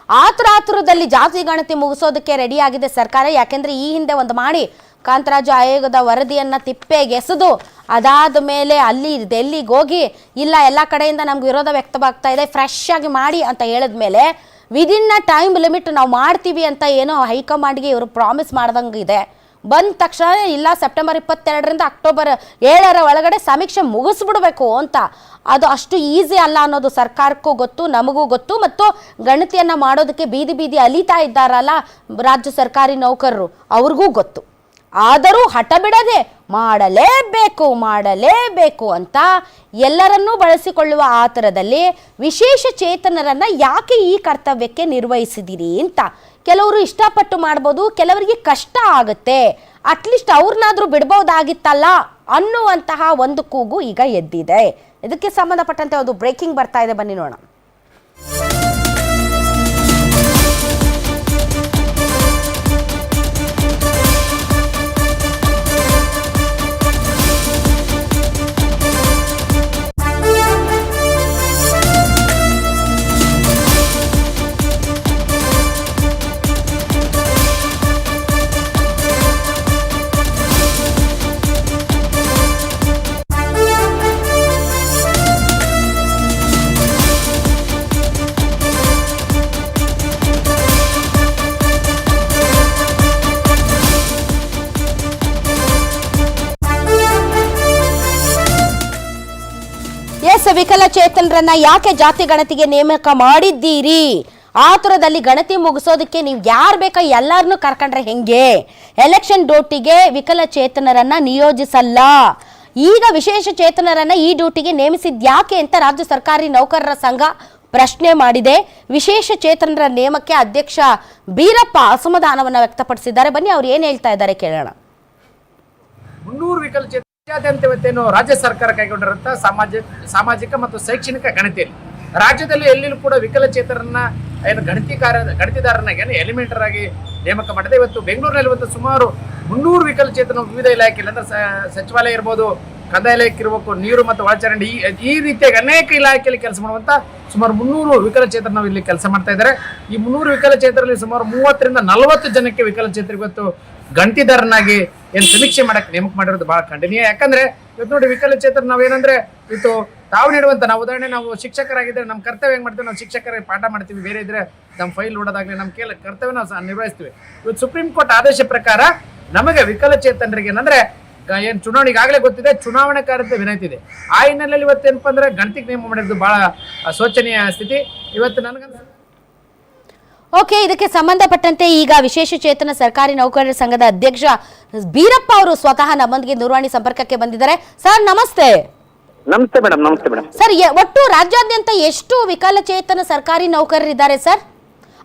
ಆತುರ ಆತುರದಲ್ಲಿ ಜಾತಿ ಗಣತಿ ಮುಗಿಸೋದಕ್ಕೆ ರೆಡಿಯಾಗಿದೆ ಸರ್ಕಾರ. ಯಾಕೆಂದ್ರೆ ಈ ಹಿಂದೆ ಒಂದು ಮಾಡಿ ಕಾಂತರಾಜು ಆಯೋಗದ ವರದಿಯನ್ನ ತಿಪ್ಪೆಗೆಸೆದು ಅದಾದ ಮೇಲೆ ಅಲ್ಲಿ ಡೆಲ್ಲಿಗೆ ಹೋಗಿ ಇಲ್ಲ, ಎಲ್ಲ ಕಡೆಯಿಂದ ನಮ್ಗೆ ವಿರೋಧ ವ್ಯಕ್ತವಾಗ್ತಾ ಇದೆ ಫ್ರೆಶ್ ಆಗಿ ಮಾಡಿ ಅಂತ ಹೇಳಿದ ಮೇಲೆ ವಿದಿನ್ ಟೈಮ್ ಲಿಮಿಟ್ ನಾವು ಮಾಡ್ತೀವಿ ಅಂತ ಏನೋ ಹೈಕಮಾಂಡ್ಗೆ ಇವರು ಪ್ರಾಮಿಸ್ ಮಾಡ್ದಂಗೆ ಇದೆ ಬಂದ ತಕ್ಷಣ ಇಲ್ಲ, ಸೆಪ್ಟೆಂಬರ್ ಇಪ್ಪತ್ತೆರಡರಿಂದ ಅಕ್ಟೋಬರ್ ಏಳರ ಒಳಗಡೆ ಸಮೀಕ್ಷೆ ಮುಗಿಸ್ಬಿಡ್ಬೇಕು ಅಂತ. ಅದು ಅಷ್ಟು ಈಸಿ ಅಲ್ಲ ಅನ್ನೋದು ಸರ್ಕಾರಕ್ಕೂ ಗೊತ್ತು, ನಮಗೂ ಗೊತ್ತು, ಮತ್ತು ಗಣತಿಯನ್ನು ಮಾಡೋದಕ್ಕೆ ಬೀದಿ ಬೀದಿ ಅಲಿತಾ ಇದ್ದಾರಲ್ಲ ರಾಜ್ಯ ಸರ್ಕಾರಿ ನೌಕರರು, ಅವ್ರಿಗೂ ಗೊತ್ತು. ಆದರೂ ಹಠ ಬಿಡದೆ ಮಾಡಲೇಬೇಕು ಮಾಡಲೇಬೇಕು ಅಂತ ಎಲ್ಲರನ್ನೂ ಬಳಸಿಕೊಳ್ಳುವ ಆತರದಲ್ಲಿ ವಿಶೇಷ ಚೇತನರನ್ನ ಯಾಕೆ ಈ ಕರ್ತವ್ಯಕ್ಕೆ ನಿರ್ವಹಿಸಿದಿರಿ ಅಂತ ಕೆಲವರು ಇಷ್ಟಪಟ್ಟು ಮಾಡ್ಬೋದು, ಕೆಲವರಿಗೆ ಕಷ್ಟ ಆಗುತ್ತೆ. ಅಟ್ಲೀಸ್ಟ್ ಅವ್ರನ್ನಾದ್ರೂ ಬಿಡ್ಬೋದಾಗಿತ್ತಲ್ಲ ಅನ್ನುವಂತಹ ಒಂದು ಕೂಗು ಈಗ ಎದ್ದಿದೆ. ಇದಕ್ಕೆ ಸಂಬಂಧಪಟ್ಟಂತೆ ಒಂದು ಬ್ರೇಕಿಂಗ್ ಬರ್ತಾ ಇದೆ. ಬನ್ನಿ ನೋಡೋಣ. ವಿಕಲಚೇತನರನ್ನ ಯಾಕೆ ಜಾತಿ ಗಣತಿಗೆ ನೇಮಕ ಮಾಡಿದ್ದೀರಿ? ಆತುರದಲ್ಲಿ ಗಣತಿ ಮುಗಿಸೋದಕ್ಕೆ ನೀವು ಯಾರು ಬೇಕೋ ಎಲ್ಲರನ್ನೂ ಕರ್ಕೊಂಡ್ರೆ ಹೆಂಗೆ? ಎಲೆಕ್ಷನ್ ಡ್ಯೂಟಿಗೆ ವಿಕಲಚೇತನರನ್ನ ನಿಯೋಜಿಸಲ್ಲ. ಈಗ ವಿಶೇಷ ಚೇತನರನ್ನ ಈ ಡ್ಯೂಟಿಗೆ ನೇಮಿಸಿದ್ ಯಾಕೆ ಅಂತ ರಾಜ್ಯ ಸರ್ಕಾರಿ ನೌಕರರ ಸಂಘ ಪ್ರಶ್ನೆ ಮಾಡಿದೆ. ವಿಶೇಷ ಚೇತನರ ನೇಮಕ್ಕೆ ಅಧ್ಯಕ್ಷ ಬೀರಪ್ಪ ಅಸಮಾಧಾನವನ್ನು ವ್ಯಕ್ತಪಡಿಸಿದ್ದಾರೆ. ಬನ್ನಿ, ಅವ್ರು ಏನು ಹೇಳ್ತಾ ಇದ್ದಾರೆ ಕೇಳೋಣ. ಮುನ್ನೂರು ವಿಕಲಚೇತ ರಾಜ್ಯಾದ್ಯಂತ ಇವತ್ತೇನು ರಾಜ್ಯ ಸರ್ಕಾರ ಕೈಗೊಂಡಿರುವಂತಹ ಸಾಮಾಜಿಕ ಸಾಮಾಜಿಕ ಮತ್ತು ಶೈಕ್ಷಣಿಕ ಗಣತಿಯಲ್ಲಿ. ರಾಜ್ಯದಲ್ಲಿ ಎಲ್ಲಿಲ್ಲೂ ಕೂಡ ವಿಕಲಚೇತರನ್ನ ಏನು ಗಣತಿಕಾರ ಗಣತಿದಾರನಾಗಿ ಏನು ಎಲಿಮೆಂಟರ್ ಆಗಿ ನೇಮಕ ಮಾಡಿದೆ. ಇವತ್ತು ಬೆಂಗಳೂರಿನಲ್ಲಿ ಇವತ್ತು ಸುಮಾರು ಮುನ್ನೂರು ವಿಕಲಚೇತನ ವಿವಿಧ ಇಲಾಖೆಯಲ್ಲಿ, ಅಂದ್ರೆ ಸಚಿವಾಲಯ ಇರ್ಬೋದು, ಕಂದಾಯ ಇಲಾಖೆ ಇರಬೇಕು, ನೀರು ಮತ್ತು ಒಳಚರಂಡಿ, ಈ ಈ ರೀತಿಯಾಗಿ ಅನೇಕ ಇಲಾಖೆಯಲ್ಲಿ ಕೆಲಸ ಮಾಡುವಂತ ಸುಮಾರು ಮುನ್ನೂರು ವಿಕಲಚೇತನ ಇಲ್ಲಿ ಕೆಲಸ ಮಾಡ್ತಾ ಇದ್ದಾರೆ. ಈ ಮುನ್ನೂರು ವಿಕಲಚೇತರಲ್ಲಿ ಸುಮಾರು ಮೂವತ್ತರಿಂದ ನಲವತ್ತು ಜನಕ್ಕೆ ವಿಕಲಚೇತರಿಗೆ ಇವತ್ತು ಗಂಟಿದಾರನಾಗಿ ಏನ್ ಸಮೀಕ್ಷೆ ಮಾಡಕ್ಕೆ ನೇಮಕ ಮಾಡಿರೋದು ಬಹಳ ಖಂಡನೀಯ. ಯಾಕಂದ್ರೆ ಇವತ್ತು ನೋಡಿ ವಿಕಲಚೇತನ ನಾವೇನಂದ್ರೆ ಇವತ್ತು ತಾವು ನೀಡುವಂತ ನಾವು ಉದಾಹರಣೆ, ನಾವು ಶಿಕ್ಷಕರಾಗಿದ್ರೆ ನಮ್ಮ ಕರ್ತವ್ಯ ಹೆಂಗ್ ಮಾಡ್ತೀವಿ? ನಾವು ಶಿಕ್ಷಕರಿಗೆ ಪಾಠ ಮಾಡ್ತೀವಿ. ಬೇರೆ ಇದ್ರೆ ನಮ್ಮ ಫೈಲ್ ನೋಡೋದಾಗ್ಲಿ ನಮ್ಮ ಕೇಳ ಕರ್ತವ್ಯ ನಾವು ನಿರ್ವಹಿಸ್ತೀವಿ. ಇವತ್ತು ಸುಪ್ರೀಂ ಕೋರ್ಟ್ ಆದೇಶ ಪ್ರಕಾರ ನಮಗೆ ವಿಕಲಚೇತನರಿಗೆ ಏನಂದ್ರೆ ಏನು ಚುನಾವಣೆ ಈಗಾಗಲೇ ಗೊತ್ತಿದೆ, ಚುನಾವಣೆ ಕಾರ್ಯದ ವಿನಂತಿ ಇದೆ. ಆ ಹಿನ್ನೆಲೆಯಲ್ಲಿ ಇವತ್ತೇನಪ್ಪ ಅಂದ್ರೆ ಗಣತಿಗೆ ನೇಮ ಮಾಡಿರೋದು ಬಹಳ ಶೋಚನೀಯ ಸ್ಥಿತಿ. ಇವತ್ತು ನನಗನ್ಸ ಓಕೆ ಇದಕ್ಕೆ ಸಂಬಂಧಪಟ್ಟಂತೆ ಈಗ ವಿಶೇಷ ಚೇತನ ಸರ್ಕಾರಿ ನೌಕರರ ಸಂಘದ ಅಧ್ಯಕ್ಷ ಬೀರಪ್ಪ ಅವರು ಸ್ವತಃ ನಮ್ಮೊಂದಿಗೆ ದೂರವಾಣಿ ಸಂಪರ್ಕಕ್ಕೆ ಬಂದಿದ್ದಾರೆ. ಸರ್ ನಮಸ್ತೆ. ನಮಸ್ತೆ ಮೇಡಮ್ ನಮಸ್ತೆ ಮೇಡಮ್. ಸರ್ ಒಟ್ಟು ರಾಜ್ಯಾದ್ಯಂತ ಎಷ್ಟು ವಿಕಲಚೇತನ ಸರ್ಕಾರಿ ನೌಕರರಿದ್ದಾರೆ ಸರ್?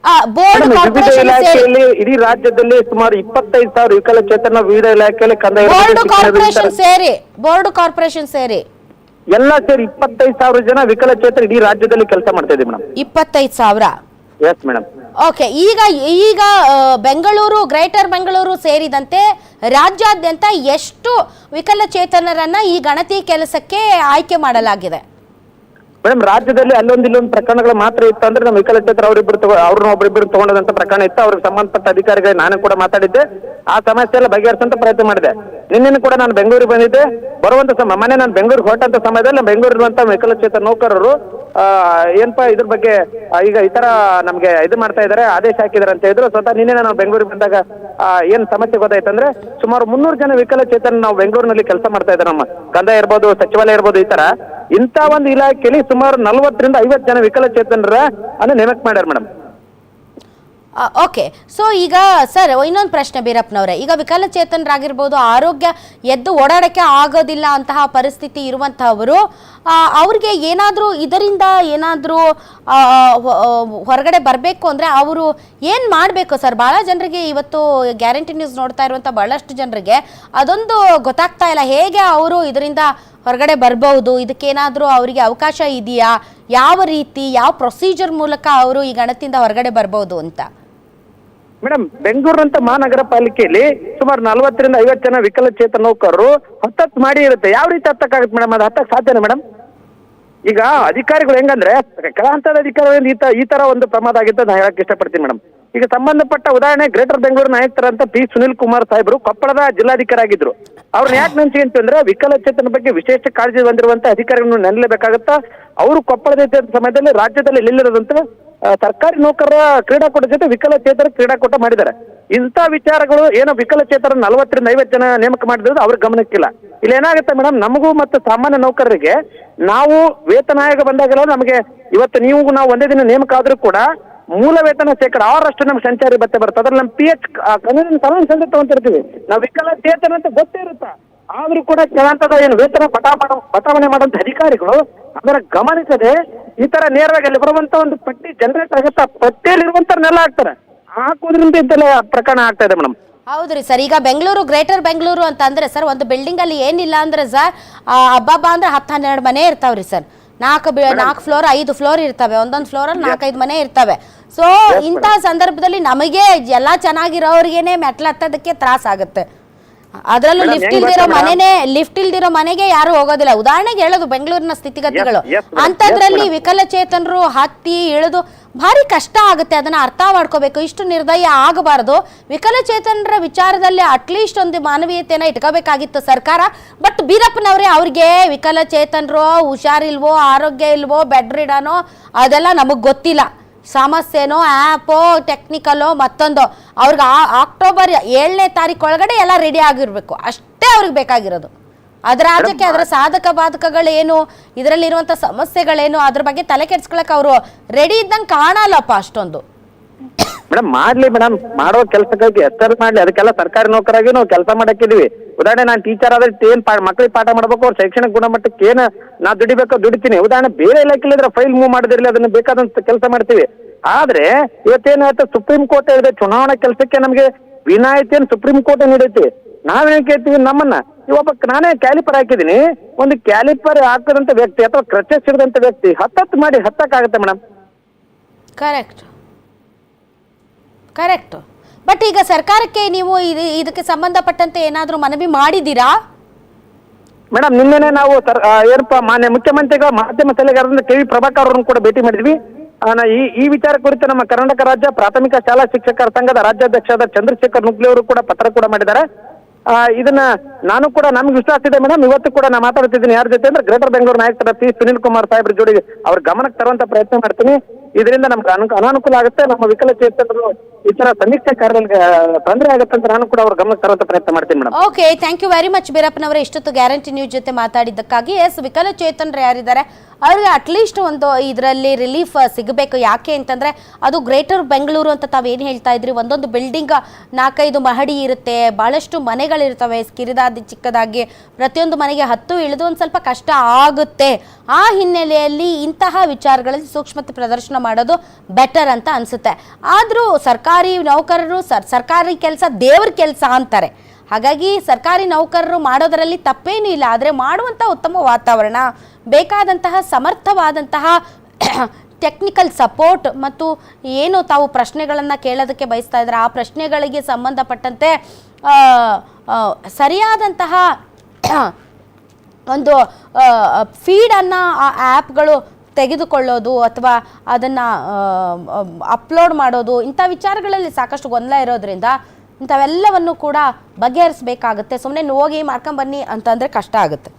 ಆ, ಬೋರ್ಡ್ ಕಾರ್ಪೊರೇಷನ್ ಸೇರಿ ಇಲಾಖೆಯಲ್ಲಿ ಇಡೀ ರಾಜ್ಯದಲ್ಲಿ ಸುಮಾರು ಇಪ್ಪತ್ತೈದು ಸಾವಿರ ವಿಕಲಚೇತನ ವಿವಿಧ ಇಲಾಖೆಯಲ್ಲಿ ಕಂದಾಯ ಬೋರ್ಡ್ ಕಾರ್ಪೊರೇಷನ್ ಸೇರಿ ಬೋರ್ಡ್ ಕಾರ್ಪೊರೇಷನ್ ಸೇರಿ. ಎಲ್ಲ ಸೇರಿ ಇಪ್ಪತ್ತೈದು ಸಾವಿರ ಜನ ವಿಕಲಚೇತನ ಇಡೀ ರಾಜ್ಯದಲ್ಲಿ ಕೆಲಸ ಮಾಡ್ತಾ ಇದ್ದೀವಿ ಮೇಡಮ್. ಇಪ್ಪತ್ತೈದು ಸಾವಿರ. ಮೇಡಮ್ ಓಕೆ ಈಗ ಈಗ ಬೆಂಗಳೂರು ಗ್ರೇಟರ್ ಬೆಂಗಳೂರು ಸೇರಿದಂತೆ ರಾಜ್ಯಾದ್ಯಂತ ಎಷ್ಟು ವಿಕಲಚೇತನರನ್ನ ಈ ಗಣತಿ ಕೆಲಸಕ್ಕೆ ಆಯ್ಕೆ ಮಾಡಲಾಗಿದೆ? ಮೇಡಮ್, ರಾಜ್ಯದಲ್ಲಿ ಅಲ್ಲೊಂದು ಇಲ್ಲೊಂದು ಪ್ರಕರಣಗಳು ಮಾತ್ರ ಇತ್ತು ಅಂದ್ರೆ ನಮ್ಮ ವಿಕಲಚೇತರ ಅವರಿಬ್ಬರು ತಗೋ ಅವ್ರನ್ನ ಒಬ್ಬರಿಬ್ಬರು ತಗೊಂಡಂತ ಪ್ರಕರಣ ಇತ್ತು. ಅವ್ರಿಗೆ ಸಂಬಂಧಪಟ್ಟ ಅಧಿಕಾರಿಗಳಿಗೆ ನಾನು ಕೂಡ ಮಾತಾಡಿದ್ದೆ. ಆ ಸಮಸ್ಯೆ ಎಲ್ಲ ಬಗೆಹರಿಸಂತ ಪ್ರಯತ್ನ ಮಾಡಿದೆ. ನಿನ್ನೆ ಕೂಡ ನಾನು ಬೆಂಗಳೂರಿಗೆ ಬಂದಿದ್ದೆ. ಬರುವಂತ ಸಮ ಮನೆ ನಾನು ಬೆಂಗಳೂರಿಗೆ ಹೊರಟಂತ ಸಮಯದಲ್ಲಿ ಬೆಂಗಳೂರಿರುವಂತ ವಿಕಲಚೇತನ ನೌಕರರು ಏನಪ್ಪಾ ಇದ್ರ ಬಗ್ಗೆ ಈಗ ಈ ತರ ನಮ್ಗೆ ಇದು ಮಾಡ್ತಾ ಇದಾರೆ ಆದೇಶ ಹಾಕಿದಾರೆ ಅಂತ ಹೇಳಿದ್ರು. ಸ್ವತಃ ನಿನ್ನೆ ನಾನು ಬೆಂಗಳೂರಿಗೆ ಬಂದಾಗ ಏನ್ ಸಮಸ್ಯೆ ಗೊತ್ತಾಯ್ತಂದ್ರೆ ಸುಮಾರು ಮುನ್ನೂರು ಜನ ವಿಕಲಚೇತನ ನಾವು ಬೆಂಗಳೂರಿನಲ್ಲಿ ಕೆಲಸ ಮಾಡ್ತಾ ಇದ್ದಾರೆ ನಮ್ಮ ಕಂದಾಯ ಇರ್ಬೋದು, ಸಚಿವಾಲಯ ಇರ್ಬೋದು, ಈ ತರ ಇಂತ ಒಂದು ಇಲಾಖೆಯಲ್ಲಿ ಸುಮಾರು ನಲವತ್ತರಿಂದ ಐವತ್ತು ಜನ ವಿಕಲಚೇತನರ ಅನ್ನ ನೇಮಕ ಮಾಡ್ಯಾರ ಮೇಡಮ್. ಓಕೆ. ಸೊ ಈಗ ಸರ್, ಇನ್ನೊಂದು ಪ್ರಶ್ನೆ ಬೀರಪ್ಪನವ್ರೆ. ಈಗ ವಿಕಲಚೇತನರಾಗಿರ್ಬೋದು ಆರೋಗ್ಯ ಎದ್ದು ಓಡಾಡಕ್ಕೆ ಆಗೋದಿಲ್ಲ ಅಂತಹ ಪರಿಸ್ಥಿತಿ ಇರುವಂತಹವರು ಅವ್ರಿಗೆ ಏನಾದರೂ ಇದರಿಂದ ಏನಾದರೂ ಹೊರಗಡೆ ಬರಬೇಕು ಅಂದರೆ ಅವರು ಏನು ಮಾಡಬೇಕು ಸರ್? ಭಾಳ ಜನರಿಗೆ ಇವತ್ತು ಗ್ಯಾರಂಟಿ ನ್ಯೂಸ್ ನೋಡ್ತಾ ಇರುವಂಥ ಭಾಳಷ್ಟು ಜನರಿಗೆ ಅದೊಂದು ಗೊತ್ತಾಗ್ತಾ ಇಲ್ಲ. ಹೇಗೆ ಅವರು ಇದರಿಂದ ಹೊರಗಡೆ ಬರಬಹುದು, ಇದಕ್ಕೇನಾದರೂ ಅವರಿಗೆ ಅವಕಾಶ ಇದೆಯಾ? ಯಾವ ರೀತಿ, ಯಾವ ಪ್ರೊಸೀಜರ್ ಮೂಲಕ ಅವರು ಈ ಗಣತಿಯಿಂದ ಹೊರಗಡೆ ಬರಬಹುದು ಅಂತ? ಮೇಡಮ್ ಬೆಂಗಳೂರಂತ ಮಹಾನಗರ ಪಾಲಿಕೆಯಲ್ಲಿ ಸುಮಾರು ನಲವತ್ತರಿಂದ ಐವತ್ತು ಜನ ವಿಕಲಚೇತನ ನೌಕರರು ಹತ್ತತ್ತು ಮಾಡಿ ಇರುತ್ತೆ. ಯಾವ ರೀತಿ ಹತ್ತಕ್ಕಾಗುತ್ತೆ ಮೇಡಮ್? ಅದು ಹತ್ತಕ್ಕೆ ಸಾಧ್ಯನಾ ಮೇಡಮ್? ಈಗ ಅಧಿಕಾರಿಗಳು ಹೆಂಗಂದ್ರೆ ಕೆಳ ಹಂತದ ಅಧಿಕಾರಿಗಳು ಈ ತ, ಈ ತರ ಒಂದು ಪ್ರಮಾದ ಆಗಿತ್ತು ನಾನು ಹೇಳಕ್ ಇಷ್ಟಪಡ್ತೀನಿ ಮೇಡಮ್. ಈಗ ಸಂಬಂಧಪಟ್ಟ ಉದಾಹರಣೆ ಗ್ರೇಟರ್ ಬೆಂಗಳೂರಿನ ಆಯುಕ್ತರಂತ ಪಿ ಸುನಿಲ್ ಕುಮಾರ್ ಸಾಹೇಬರು ಕೊಪ್ಪಳದ ಜಿಲ್ಲಾಧಿಕಾರಿಯಾಗಿದ್ರು. ಅವ್ರನ್ನ ಯಾಕೆ ಅಂತಂದ್ರೆ ವಿಕಲಚೇತನ ಬಗ್ಗೆ ವಿಶೇಷ ಕಾಳಜಿ ಹೊಂದಿರುವಂತ ಅಧಿಕಾರಿಗಳನ್ನು ನೆನಲೇಬೇಕಾಗುತ್ತಾ. ಅವರು ಕೊಪ್ಪಳದ ಸಮಯದಲ್ಲಿ ರಾಜ್ಯದಲ್ಲಿ ಎಲ್ಲಿಲ್ಲದಂತ ಸರ್ಕಾರಿ ನೌಕರರ ಕ್ರೀಡಾಕೂಟ ಜೊತೆ ವಿಕಲಚೇತರ ಕ್ರೀಡಾಕೂಟ ಮಾಡಿದ್ದಾರೆ. ಇಂಥ ವಿಚಾರಗಳು ಏನೋ ವಿಕಲಚೇತರ ನಲವತ್ತರಿಂದ ಐವತ್ತು ಜನ ನೇಮಕ ಮಾಡಿದ್ರು ಅವ್ರ ಗಮನಕ್ಕಿಲ್ಲ. ಇಲ್ಲಿ ಏನಾಗುತ್ತೆ ಮೇಡಮ್, ನಮಗೂ ಮತ್ತು ಸಾಮಾನ್ಯ ನೌಕರರಿಗೆ ನಾವು ವೇತನ ಆಯೋಗ ಬಂದಾಗೆಲ್ಲ ನಮಗೆ ಇವತ್ತು ನೀವು ನಾವು ಒಂದೇ ದಿನ ನೇಮಕ ಆದ್ರೂ ಕೂಡ ಮೂಲ ವೇತನ ಶೇಕಡ ಆರಷ್ಟು ನಮ್ಗೆ ಸಂಚಾರಿ ಭತ್ಯೆ ಬರುತ್ತೆ. ಅದ್ರಲ್ಲಿ ನಮ್ಮ ಪಿ ಎಚ್ ಕಾನೂನಿನ ಕಾನೂನು ಸಂಘ ತಗೊಂತಿರ್ತೀವಿ ನಾವು ವಿಕಲಚೇತನ ಅಂತ ಗೊತ್ತೇ ಇರುತ್ತ? ಆದ್ರೂ ಕೂಡ ಕೆಲಂತದ ಏನು ವೇತನ ಬಟಾ ಬಟಾವಣೆ ಮಾಡುವಂತ ಅಧಿಕಾರಿಗಳು ಅದರ ಗಮನಿಸದೆ ಈ ತರ ನೇರವಾಗಿ ಅಲ್ಲಿ ಬರುವಂತ ಒಂದು ಪಟ್ಟಿ ಜನರೇಟ್ ಆಗುತ್ತ. ಪಟ್ಟಿಯಲ್ಲಿ ಇರುವಂತವ್ರನ್ನೆಲ್ಲ ಹಾಕ್ತಾರೆ. ಹಾಕೋದ್ರಿಂದ ಇದೆಲ್ಲ ಪ್ರಕರಣ ಆಗ್ತಾ ಇದೆ ಮೇಡಮ್. ಹೌದ್ರಿ ಸರ್. ಈಗ ಬೆಂಗಳೂರು, ಗ್ರೇಟರ್ ಬೆಂಗಳೂರು ಅಂತ ಅಂದ್ರೆ ಸರ್, ಒಂದು ಬಿಲ್ಡಿಂಗ್ ಅಲ್ಲಿ ಏನಿಲ್ಲ ಅಂದ್ರೆ ಸರ್ ಅಬ್ಬಬ್ಬ ಅಂದ್ರೆ ಹತ್ತು ಹನ್ನೆರಡು ಮನೆ ಇರ್ತಾವ್ರಿ ಸರ್. ನಾಲ್ಕು ನಾಲ್ಕು ಫ್ಲೋರ್ ಐದು ಫ್ಲೋರ್ ಇರ್ತವೆ. ಒಂದೊಂದು ಫ್ಲೋರ್ ಅಲ್ಲಿ ನಾಲ್ಕೈದು ಮನೆ ಇರ್ತವೆ. ಸೊ ಇಂತಹ ಸಂದರ್ಭದಲ್ಲಿ ನಮಗೆ ಎಲ್ಲ ಚೆನ್ನಾಗಿರೋರಿಗೇನೆ ಮೆಟ್ಲು ಹತ್ತೋದಕ್ಕೆ ತ್ರಾಸ ಆಗುತ್ತೆ ಅದರಲ್ಲೂ ಲಿಫ್ಟ್ ಇಲ್ದಿರೋ ಮನೆನೇ ಲಿಫ್ಟ್ ಇಲ್ದಿರೋ ಮನೆಗೆ ಯಾರು ಹೋಗೋದಿಲ್ಲ. ಉದಾಹರಣೆಗೆ ಹೇಳೋದು ಬೆಂಗಳೂರಿನ ಸ್ಥಿತಿಗತಿಗಳು. ಅಂತದ್ರಲ್ಲಿ. ವಿಕಲಚೇತನರು ಹತ್ತಿ ಇಳಿದು ಭಾರಿ ಕಷ್ಟ ಆಗುತ್ತೆ ಅದನ್ನ ಅರ್ಥ ಮಾಡ್ಕೋಬೇಕು. ಇಷ್ಟು ನಿರ್ದಯ ಆಗಬಾರದು. ವಿಕಲಚೇತನರ ವಿಚಾರದಲ್ಲಿ ಅಟ್ಲೀಸ್ಟ್ ಒಂದು ಮಾನವೀಯತೆನ ಇಟ್ಕೋಬೇಕಾಗಿತ್ತು ಸರ್ಕಾರ. ಬಟ್ ಬೀರಪ್ಪನವ್ರೆ ಅವ್ರಿಗೆ ವಿಕಲಚೇತನರು ಹುಷಾರಿಲ್ವೋ ಆರೋಗ್ಯ ಇಲ್ವೋ ಬೆಡ್ ರಿಡಾನೋ ಅದೆಲ್ಲ ನಮಗೆ ಗೊತ್ತಿಲ್ಲ. ಸಮಸ್ಯೆನೋ ಆ್ಯಪೋ ಟೆಕ್ನಿಕಲೋ ಮತ್ತೊಂದು ಅವ್ರಿಗೆ ಆ ಅಕ್ಟೋಬರ್ ಏಳನೇ ತಾರೀಕು ಒಳಗಡೆ ಎಲ್ಲ ರೆಡಿ ಆಗಿರಬೇಕು. ಅಷ್ಟೇ ಅವ್ರಿಗೆ ಬೇಕಾಗಿರೋದು. ಅದರ ರಾಜ್ಯಕ್ಕೆ ಅದರ ಸಾಧಕ ಬಾಧಕಗಳೇನು ಇದರಲ್ಲಿರುವಂಥ ಸಮಸ್ಯೆಗಳೇನು ಅದ್ರ ಬಗ್ಗೆ ತಲೆ ಕೆಡ್ಸ್ಕೊಳಕ್ಕೆ ಅವರು ರೆಡಿ ಇದ್ದಂಗೆ ಕಾಣಲ್ಲಪ್ಪ ಅಷ್ಟೊಂದು. ಮೇಡಮ್ ಮಾಡ್ಲಿ ಮೇಡಮ್ ಮಾಡೋ ಕೆಲಸಕ್ಕಾಗಿ ಎಷ್ಟರ್ ಮಾಡ್ಲಿ. ಅದಕ್ಕೆಲ್ಲ ಸರ್ಕಾರಿ ನೌಕರಾಗಿ ನಾವು ಕೆಲಸ ಮಾಡಕ್ಕಿದೀವಿ ಉದಾಹರಣೆ, ನಾನು ಟೀಚರ್ ಆದ್ರೆ ಏನ್ ಮಕ್ಳಿಗೆ ಪಾಠ ಮಾಡ್ಬೇಕು, ಅವ್ರ ಶೈಕ್ಷಣಿಕ ಗುಣಮಟ್ಟಕ್ಕೆ ಏನ್ ನಾ ದುಡಿಬೇಕೋ ದುಡಿತೀನಿ. ಉದಾಹರಣೆ, ಬೇರೆ ಇಲಾಖೆಲಿದ್ರೆ ಫೈಲ್ ಮೂವ್ ಮಾಡದಿರ್ಲಿ, ಅದನ್ನ ಬೇಕಾದಂತ ಕೆಲಸ ಮಾಡ್ತೀವಿ. ಆದ್ರೆ ಇವತ್ತೇನಾಯ್ತು ಸುಪ್ರೀಂ ಕೋರ್ಟ್ ಹೇಳಿದೆ, ಚುನಾವಣಾ ಕೆಲಸಕ್ಕೆ ನಮಗೆ ವಿನಾಯಿತಿಯನ್ನು ಸುಪ್ರೀಂ ಕೋರ್ಟ್ ನೀಡೈತಿ. ನಾವೇನ್ ಕೇಳ್ತೀವಿ ನಮ್ಮನ್ನ? ಇವೊಬ್ಬ ನಾನೇ ಕ್ಯಾಲಿಪರ್ ಹಾಕಿದೀನಿ ಒಂದು ಕ್ಯಾಲಿಪರ್ ಹಾಕದಂತ ವ್ಯಕ್ತಿ ಅಥವಾ ಕ್ರಚಸ್ ಹಿಡಿದಂತ ವ್ಯಕ್ತಿ, ಹತ್ತತ್ತು ಮಾಡಿ ಹತ್ತಕ್ಕಾಗತ್ತೆ ಮೇಡಮ್ ಕರೆಕ್ಟ್ ಕರೆಕ್ಟ್ ಬಟ್ ಈಗ ಸರ್ಕಾರಕ್ಕೆ ನೀವು ಇದು, ಇದಕ್ಕೆ ಸಂಬಂಧಪಟ್ಟಂತೆ ಏನಾದರೂ ಮನವಿ ಮಾಡಿದ್ದೀರಾ? ಮೇಡಮ್, ನಿನ್ನೆನೆ ನಾವು ಏನಪ್ಪ ಮಾನ್ಯ ಮುಖ್ಯಮಂತ್ರಿಗಳ ಮಾಧ್ಯಮ ಸಲಹೆಗಾರರಿಂದ ಕೆ ವಿ ಪ್ರಭಾಕರ್ ಅವರನ್ನು ಕೂಡ ಭೇಟಿ ಮಾಡಿದ್ವಿ. ಈ ಈ ವಿಚಾರ ಕುರಿತು ನಮ್ಮ ಕರ್ನಾಟಕ ರಾಜ್ಯ ಪ್ರಾಥಮಿಕ ಶಾಲಾ ಶಿಕ್ಷಕರ ಸಂಘದ ರಾಜ್ಯಾಧ್ಯಕ್ಷರಾದ ಚಂದ್ರಶೇಖರ್ ನುಗ್ಲಿ ಅವರು ಕೂಡ ಪತ್ರ ಕೂಡ ಮಾಡಿದ್ದಾರೆ. ಇದನ್ನ ನಾನು ಕೂಡ ನಮ್ಗೆ ವಿಶ್ವಾಸ ಇದೆ ಮೇಡಮ್. ಇವತ್ತು ಕೂಡ ನಾನು ಮಾತಾಡ್ತಿದ್ದೀನಿ ಯಾರ ಜೊತೆ ಅಂದ್ರೆ ಗ್ರೇಟರ್ ಬೆಂಗಳೂರು ನಾಯಕರ ಪಿ ಸುನಿಲ್ ಕುಮಾರ್ ಸಾಹೇಬ್ರ ಜೋಡಿ ಅವ್ರ ಗಮನಕ್ಕೆ ತರುವಂತ ಪ್ರಯತ್ನ ಮಾಡ್ತೀನಿ. ಇದರಿಂದ ನಮ್ಗೆ ಅನು, ಅನಾನುಕೂಲ ಆಗುತ್ತೆ. ನಮ್ಮ ವಿಕಲಚೇತನರು ಈ ತರ ಸಮೀಕ್ಷೆ ಕಾರ್ಯಗಳಿಗೆ ತೊಂದರೆ ಆಗುತ್ತೆ ಅಂತ ನಾನು ಕೂಡ ಅವ್ರ ಗಮನಕ್ಕೆ ತರುವಂತ ಪ್ರಯತ್ನ ಮಾಡ್ತೀನಿ madam. Okay thank you very much ಬೀರಪ್ಪನವರ. ಇಷ್ಟೊತ್ತು ಗ್ಯಾರಂಟಿ ನ್ಯೂಸ್ ಜೊತೆ ಮಾತಾಡಿದ್ದಕ್ಕಾಗಿ ಎಸ್ ವಿಕಲಚೇತನರು ಯಾರಿದ್ದಾರೆ, ಅವ್ರಿಗೆ ಅಟ್ಲೀಸ್ಟ್ ಒಂದು ಇದರಲ್ಲಿ ರಿಲೀಫ್ ಸಿಗಬೇಕು. ಯಾಕೆ ಅಂತಂದ್ರೆ ಅದು ಗ್ರೇಟರ್ ಬೆಂಗಳೂರು ಅಂತ ತಾವೇನು ಹೇಳ್ತಾ ಇದ್ರಿ? ಒಂದೊಂದು ಬಿಲ್ಡಿಂಗ್ ನಾಲ್ಕೈದು ಮಹಡಿ ಇರುತ್ತೆ. ಭಾಳಷ್ಟು ಮನೆಗಳಿರ್ತವೆ ಕಿರಿದಾದಿ, ಚಿಕ್ಕದಾಗಿ ಪ್ರತಿಯೊಂದು ಮನೆಗೆ ಹತ್ತು ಇಳಿದು ಒಂದು ಸ್ವಲ್ಪ ಕಷ್ಟ ಆಗುತ್ತೆ. ಆ ಹಿನ್ನೆಲೆಯಲ್ಲಿ ಇಂತಹ ವಿಚಾರಗಳಲ್ಲಿ ಸೂಕ್ಷ್ಮತೆ ಪ್ರದರ್ಶನ ಮಾಡೋದು ಬೆಟರ್ ಅಂತ ಅನಿಸುತ್ತೆ. ಆದರೂ ಸರ್ಕಾರಿ ನೌಕರರು ಸರ್, ಸರ್ಕಾರಿ ಕೆಲಸ ದೇವ್ರ ಕೆಲಸ ಅಂತಾರೆ. ಹಾಗಾಗಿ ಸರ್ಕಾರಿ ನೌಕರರು ಮಾಡೋದರಲ್ಲಿ ತಪ್ಪೇನೂ ಇಲ್ಲ. ಆದರೆ ಮಾಡುವಂಥ ಉತ್ತಮ ವಾತಾವರಣ, ಬೇಕಾದಂತಹ ಸಮರ್ಥವಾದಂತಹ ಟೆಕ್ನಿಕಲ್ ಸಪೋರ್ಟ್ ಮತ್ತು ಏನು ತಾವು ಪ್ರಶ್ನೆಗಳನ್ನು ಕೇಳೋದಕ್ಕೆ ಬಯಸ್ತಾ ಇದ್ದಾರೆ ಆ ಪ್ರಶ್ನೆಗಳಿಗೆ ಸಂಬಂಧಪಟ್ಟಂತೆ ಸರಿಯಾದಂತಹ ಒಂದು ಫೀಡನ್ನು ಆ ಆ್ಯಪ್ಗಳು ತೆಗೆದುಕೊಳ್ಳೋದು ಅಥವಾ ಅದನ್ನು ಅಪ್ಲೋಡ್ ಮಾಡೋದು, ಇಂಥ ವಿಚಾರಗಳಲ್ಲಿ ಸಾಕಷ್ಟು ಗೊಂದಲ ಇರೋದ್ರಿಂದ ಇಂಥವೆಲ್ಲವನ್ನು ಕೂಡ ಬಗೆಹರಿಸಬೇಕಾಗುತ್ತೆ. ಸುಮ್ಮನೆ ಹೋಗಿ ಮಾಡ್ಕೊಂಬನ್ನಿ ಅಂತಂದರೆ ಕಷ್ಟ ಆಗುತ್ತೆ.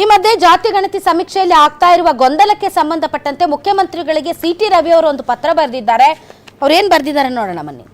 ಈ ಮಧ್ಯೆ ಜಾತಿ ಗಣತಿ ಸಮೀಕ್ಷೆಯಲ್ಲಿ ಆಗ್ತಾ ಇರುವ ಗೊಂದಲಕ್ಕೆ ಸಂಬಂಧಪಟ್ಟಂತೆ ಮುಖ್ಯಮಂತ್ರಿಗಳಿಗೆ ಸಿ ಟಿ ರವಿ ಅವರು ಒಂದು ಪತ್ರ ಬರೆದಿದ್ದಾರೆ. ಅವ್ರು ಏನು ಬರೆದಿದ್ದಾರೆ ನೋಡೋಣ ಬನ್ನಿ.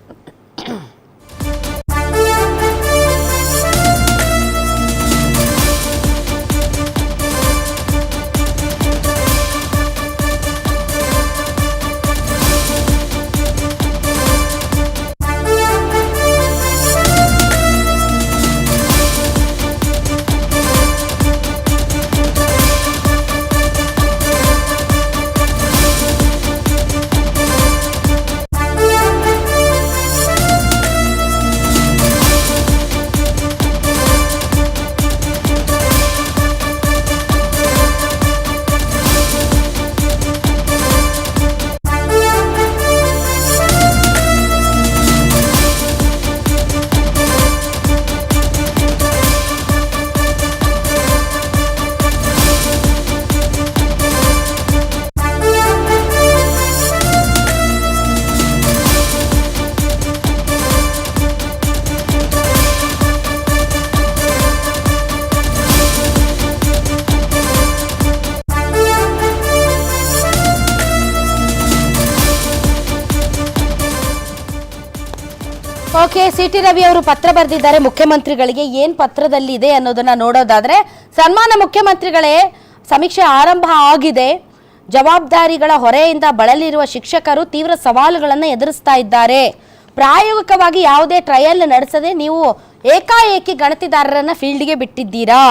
ಟಿ ರವಿ ಅವರು ಪತ್ರ ಬರೆದಿದ್ದಾರೆ. ಮುಖ್ಯಮಂತ್ರಿಗಳಿಗೆ ಏನ್ ಪತ್ರದಲ್ಲಿ ಇದೆ ಅನ್ನೋದನ್ನ ನೋಡೋದಾದ್ರೆ ಸನ್ಮಾನ ಮುಖ್ಯಮಂತ್ರಿಗಳೇ, ಸಮೀಕ್ಷೆ ಆರಂಭ ಆಗಿದೆ. ಜವಾಬ್ದಾರಿಗಳ ಹೊರೆಯಿಂದ ಬಳಲಿರುವ ಶಿಕ್ಷಕರು ತೀವ್ರ ಸವಾಲುಗಳನ್ನು ಎದುರಿಸ್ತಾ ಇದ್ದಾರೆ. ಪ್ರಾಯೋಗಿಕವಾಗಿ ಯಾವುದೇ ಟ್ರಯಲ್ ನಡೆಸದೆ ನೀವು ಏಕಾಏಕಿ ಗಣತಿದಾರರನ್ನ ಫೀಲ್ಡ್ಗೆ ಬಿಟ್ಟಿದ್ದೀರಾ?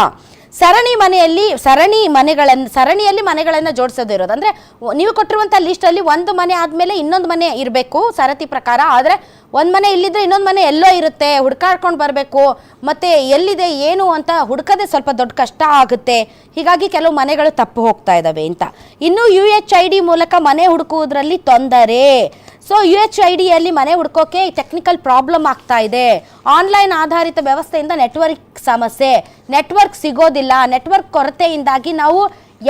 ಸರಣಿ ಮನೆಯಲ್ಲಿ, ಸರಣಿ ಮನೆಗಳನ್ನು ಸರಣಿಯಲ್ಲಿ ಮನೆಗಳನ್ನು ಜೋಡಿಸೋದು ಇರೋದು. ಅಂದರೆ, ನೀವು ಕೊಟ್ಟಿರುವಂಥ ಲಿಸ್ಟಲ್ಲಿ ಒಂದು ಮನೆ ಆದಮೇಲೆ ಇನ್ನೊಂದು ಮನೆ ಇರಬೇಕು, ಸರತಿ ಪ್ರಕಾರ. ಆದರೆ ಒಂದು ಮನೆ ಇಲ್ಲಿದ್ರೆ ಇನ್ನೊಂದು ಮನೆ ಎಲ್ಲೋ ಇರುತ್ತೆ, ಹುಡ್ಕಾಡ್ಕೊಂಡು ಬರಬೇಕು. ಮತ್ತು ಎಲ್ಲಿದೆ, ಏನು ಅಂತ ಹುಡ್ಕೋದೇ ಸ್ವಲ್ಪ ದೊಡ್ಡ ಕಷ್ಟ ಆಗುತ್ತೆ. ಹೀಗಾಗಿ ಕೆಲವು ಮನೆಗಳು ತಪ್ಪು ಹೋಗ್ತಾ ಇದ್ದಾವೆ ಅಂತ. ಇನ್ನು ಯು ಎಚ್ ಐ ಡಿ ಮೂಲಕ ಮನೆ ಹುಡುಕುವುದರಲ್ಲಿ ತೊಂದರೆ. ಸೊ ಯು ಎಚ್ ಐ ಡಿಯಲ್ಲಿ ಮನೆ ಹುಡ್ಕೋಕೆ ಟೆಕ್ನಿಕಲ್ ಪ್ರಾಬ್ಲಮ್ ಆಗ್ತಾ ಇದೆ. ಆನ್ಲೈನ್ ಆಧಾರಿತ ವ್ಯವಸ್ಥೆಯಿಂದ ನೆಟ್ವರ್ಕ್ ಸಮಸ್ಯೆ. ನೆಟ್ವರ್ಕ್ ಸಿಗೋದಿಲ್ಲ. ನೆಟ್ವರ್ಕ್ ಕೊರತೆಯಿಂದಾಗಿ ನಾವು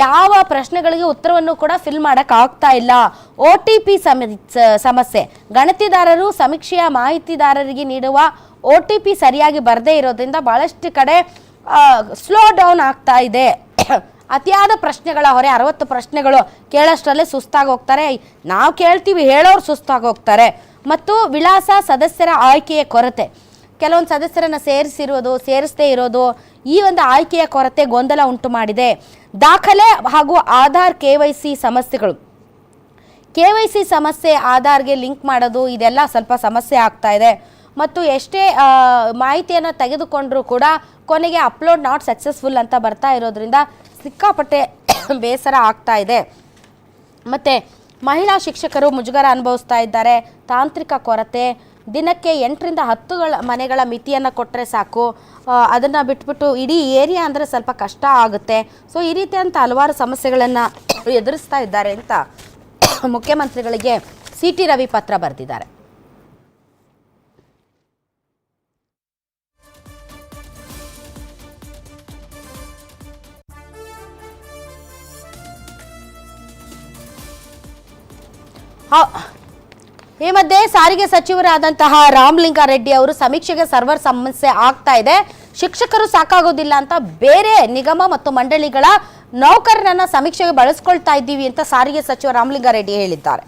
ಯಾವ ಪ್ರಶ್ನೆಗಳಿಗೆ ಉತ್ತರವನ್ನು ಕೂಡ ಫಿಲ್ ಮಾಡಕ್ ಆಗ್ತಾ ಇಲ್ಲ ಒ ಟಿ ಪಿ ಸಮಸ್ಯೆ. ಗಣತಿದಾರರು ಸಮೀಕ್ಷೆಯ ಮಾಹಿತಿದಾರರಿಗೆ ನೀಡುವ ಒ ಟಿ ಪಿ ಸರಿಯಾಗಿ ಬರದೇ ಇರೋದ್ರಿಂದ ಬಹಳಷ್ಟು ಕಡೆ ಸ್ಲೋ ಡೌನ್ ಆಗ್ತಾ ಇದೆ. ಅತಿಯಾದ ಪ್ರಶ್ನೆಗಳ ಹೊರೆ, ಅರವತ್ತು ಪ್ರಶ್ನೆಗಳು ಕೇಳೋಷ್ಟರಲ್ಲೇ ಸುಸ್ತಾಗಿ ಹೋಗ್ತಾರೆ. ನಾವು ಕೇಳ್ತೀವಿ, ಹೇಳೋರು ಸುಸ್ತಾಗಿ ಹೋಗ್ತಾರೆ. ಮತ್ತು ವಿಳಾಸ ಸದಸ್ಯರ ಆಯ್ಕೆಯ ಕೊರತೆ. ಕೆಲವೊಂದು ಸದಸ್ಯರನ್ನು ಸೇರಿಸಿರೋದು, ಸೇರಿಸದೇ ಇರೋದು, ಈ ಒಂದು ಆಯ್ಕೆಯ ಕೊರತೆ ಗೊಂದಲ ಉಂಟು ಮಾಡಿದೆ. ದಾಖಲೆ ಹಾಗೂ ಆಧಾರ್ ಕೆ ವೈ ಸಿ ಸಮಸ್ಯೆಗಳು. ಕೆ ವೈ ಸಿ ಸಮಸ್ಯೆ ಆಧಾರ್ಗೆ ಲಿಂಕ್ ಮಾಡೋದು ಇದೆಲ್ಲ ಸ್ವಲ್ಪ ಸಮಸ್ಯೆ ಆಗ್ತಾ ಇದೆ. ಮತ್ತು ಎಷ್ಟೇ ಮಾಹಿತಿಯನ್ನು ತೆಗೆದುಕೊಂಡರೂ ಕೂಡ ಕೊನೆಗೆ ಅಪ್ಲೋಡ್ ನಾಟ್ ಸಕ್ಸಸ್ಫುಲ್ ಅಂತ ಬರ್ತಾ ಇರೋದ್ರಿಂದ ಸಿಕ್ಕಾಪಟ್ಟೆ ಬೇಸರ ಆಗ್ತಾ ಇದೆ. ಮತ್ತು ಮಹಿಳಾ ಶಿಕ್ಷಕರು ಮುಜುಗರ ಅನುಭವಿಸ್ತಾ ಇದ್ದಾರೆ. ತಾಂತ್ರಿಕ ಕೊರತೆ ದಿನಕ್ಕೆ ಎಂಟರಿಂದ ಹತ್ತುಗಳ ಮನೆಗಳ ಮಿತಿಯನ್ನು ಕೊಟ್ಟರೆ ಸಾಕು. ಅದನ್ನು ಬಿಟ್ಬಿಟ್ಟು ಇಡೀ ಏರಿಯಾ ಅಂದರೆ ಸ್ವಲ್ಪ ಕಷ್ಟ ಆಗುತ್ತೆ. ಸೊ ಈ ರೀತಿಯಂಥ ಹಲವಾರು ಸಮಸ್ಯೆಗಳನ್ನು ಎದುರಿಸ್ತಾ ಇದ್ದಾರೆ ಅಂತ ಮುಖ್ಯಮಂತ್ರಿಗಳಿಗೆ ಸಿ ಟಿ ರವಿ ಪತ್ರ ಬರೆದಿದ್ದಾರೆ. ಹಾ- ಈ ಮಧ್ಯೆ ಸಾರಿಗೆ ಸಚಿವರಾದಂತಹ ರಾಮಲಿಂಗಾರೆಡ್ಡಿ ಅವರು ಸಮೀಕ್ಷೆಗೆ ಸರ್ವರ್ ಸಮಸ್ಯೆ ಆಗ್ತಾ ಇದೆ. ಶಿಕ್ಷಕರು ಸಾಕಾಗೋದಿಲ್ಲ ಅಂತ ಬೇರೆ ನಿಗಮ ಮತ್ತು ಮಂಡಳಿಗಳ ನೌಕರರನ್ನ ಸಮೀಕ್ಷೆಗೆ ಬಳಸ್ಕೊಳ್ತಾ ಇದ್ದೀವಿ ಅಂತ ಸಾರಿಗೆ ಸಚಿವ ರಾಮಲಿಂಗಾರೆಡ್ಡಿ ಹೇಳಿದ್ದಾರೆ.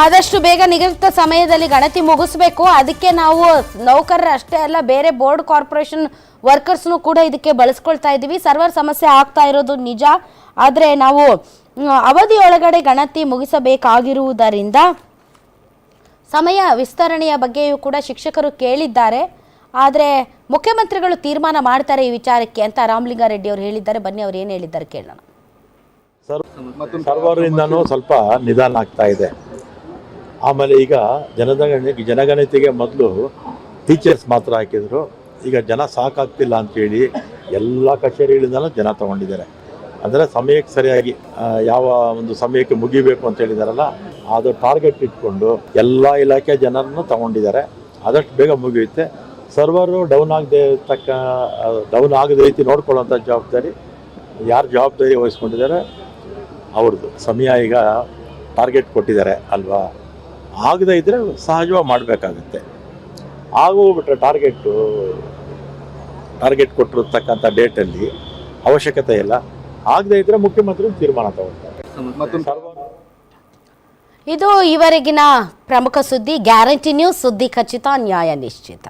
ಆದಷ್ಟು ಬೇಗ ನಿಗದಿತ ಸಮಯದಲ್ಲಿ ಗಣತಿ ಮುಗಿಸ್ಬೇಕು. ಅದಕ್ಕೆ ನಾವು ನೌಕರರ ಅಷ್ಟೇ ಅಲ್ಲ, ಬೇರೆ ಬೋರ್ಡ್ ಕಾರ್ಪೊರೇಷನ್ ವರ್ಕರ್ಸ್ನು ಕೂಡ ಇದಕ್ಕೆ ಬಳಸ್ಕೊಳ್ತಾ ಇದ್ದೀವಿ. ಸರ್ವರ್ ಸಮಸ್ಯೆ ಆಗ್ತಾ ಇರೋದು ನಿಜ. ಆದರೆ ನಾವು ಅವಧಿಯೊಳಗಡೆ ಗಣತಿ ಮುಗಿಸಬೇಕಾಗಿರುವುದರಿಂದ ಸಮಯ ವಿಸ್ತರಣೆಯ ಬಗ್ಗೆಯೂ ಕೂಡ ಶಿಕ್ಷಕರು ಕೇಳಿದ್ದಾರೆ. ಆದರೆ ಮುಖ್ಯಮಂತ್ರಿಗಳು ತೀರ್ಮಾನ ಮಾಡ್ತಾರೆ ಈ ವಿಚಾರಕ್ಕೆ ಅಂತ ರಾಮಲಿಂಗಾರೆಡ್ಡಿ ಅವರು ಹೇಳಿದ್ದಾರೆ. ಬನ್ನಿ ಅವ್ರು ಏನು ಹೇಳಿದ್ದಾರೆ ಕೇಳೋಣ. ಸರ್, ಸರ್ವರಿಂದನೂ ಸ್ವಲ್ಪ ನಿಧಾನ ಆಗ್ತಾ ಇದೆ. ಆಮೇಲೆ ಈಗ ಜನಗಣ ಜನಗಣತಿಗೆ ಮೊದಲು ಟೀಚರ್ಸ್ ಮಾತ್ರ ಹಾಕಿದ್ರು. ಈಗ ಜನ ಸಾಕಾಗ್ತಿಲ್ಲ ಅಂತೇಳಿ ಎಲ್ಲ ಕಚೇರಿಗಳಿಂದಲೂ ಜನ ತಗೊಂಡಿದ್ದಾರೆ. ಅಂದರೆ ಸಮಯಕ್ಕೆ ಸರಿಯಾಗಿ ಯಾವ ಒಂದು ಸಮಯಕ್ಕೆ ಮುಗಿಬೇಕು ಅಂತ ಹೇಳಿದಾರಲ್ಲ, ಅದು ಟಾರ್ಗೆಟ್ ಇಟ್ಕೊಂಡು ಎಲ್ಲ ಇಲಾಖೆ ಜನರನ್ನು ತಗೊಂಡಿದ್ದಾರೆ. ಆದಷ್ಟು ಬೇಗ ಮುಗಿಯುತ್ತೆ. ಸರ್ವರು ಡೌನ್ ಆಗದೆ ತಕ್ಕ ಡೌನ್ ಆಗದ ರೀತಿ ನೋಡ್ಕೊಳ್ಳೋಂಥ ಜವಾಬ್ದಾರಿ, ಯಾರು ಜವಾಬ್ದಾರಿ ವಹಿಸ್ಕೊಂಡಿದ್ದಾರೆ, ಅವ್ರದ್ದು. ಸಮಯ ಈಗ ಟಾರ್ಗೆಟ್ ಕೊಟ್ಟಿದ್ದಾರೆ ಅಲ್ವಾ? ಆಗದೇ ಇದ್ದರೆ ಸಹಜವಾಗಿ ಮಾಡಬೇಕಾಗುತ್ತೆ. ಆಗೋಗ್ಬಿಟ್ರೆ ಟಾರ್ಗೆಟ್ಟು ಟಾರ್ಗೆಟ್ ಕೊಟ್ಟಿರ್ತಕ್ಕಂಥ ಡೇಟಲ್ಲಿ ಅವಶ್ಯಕತೆ ಇಲ್ಲ. ಆಗದೇ ಇದ್ದರೆ ಮುಖ್ಯಮಂತ್ರಿ ತೀರ್ಮಾನ ತಗೊಳ್ತಾರೆ. ಇದು ಈವರೆಗಿನ ಪ್ರಮುಖ ಸುದ್ದಿ ಗ್ಯಾರಂಟಿ ನ್ಯೂಸ್ ಸುದ್ದಿ ಖಚಿತ ನ್ಯಾಯ ನಿಶ್ಚಿತ.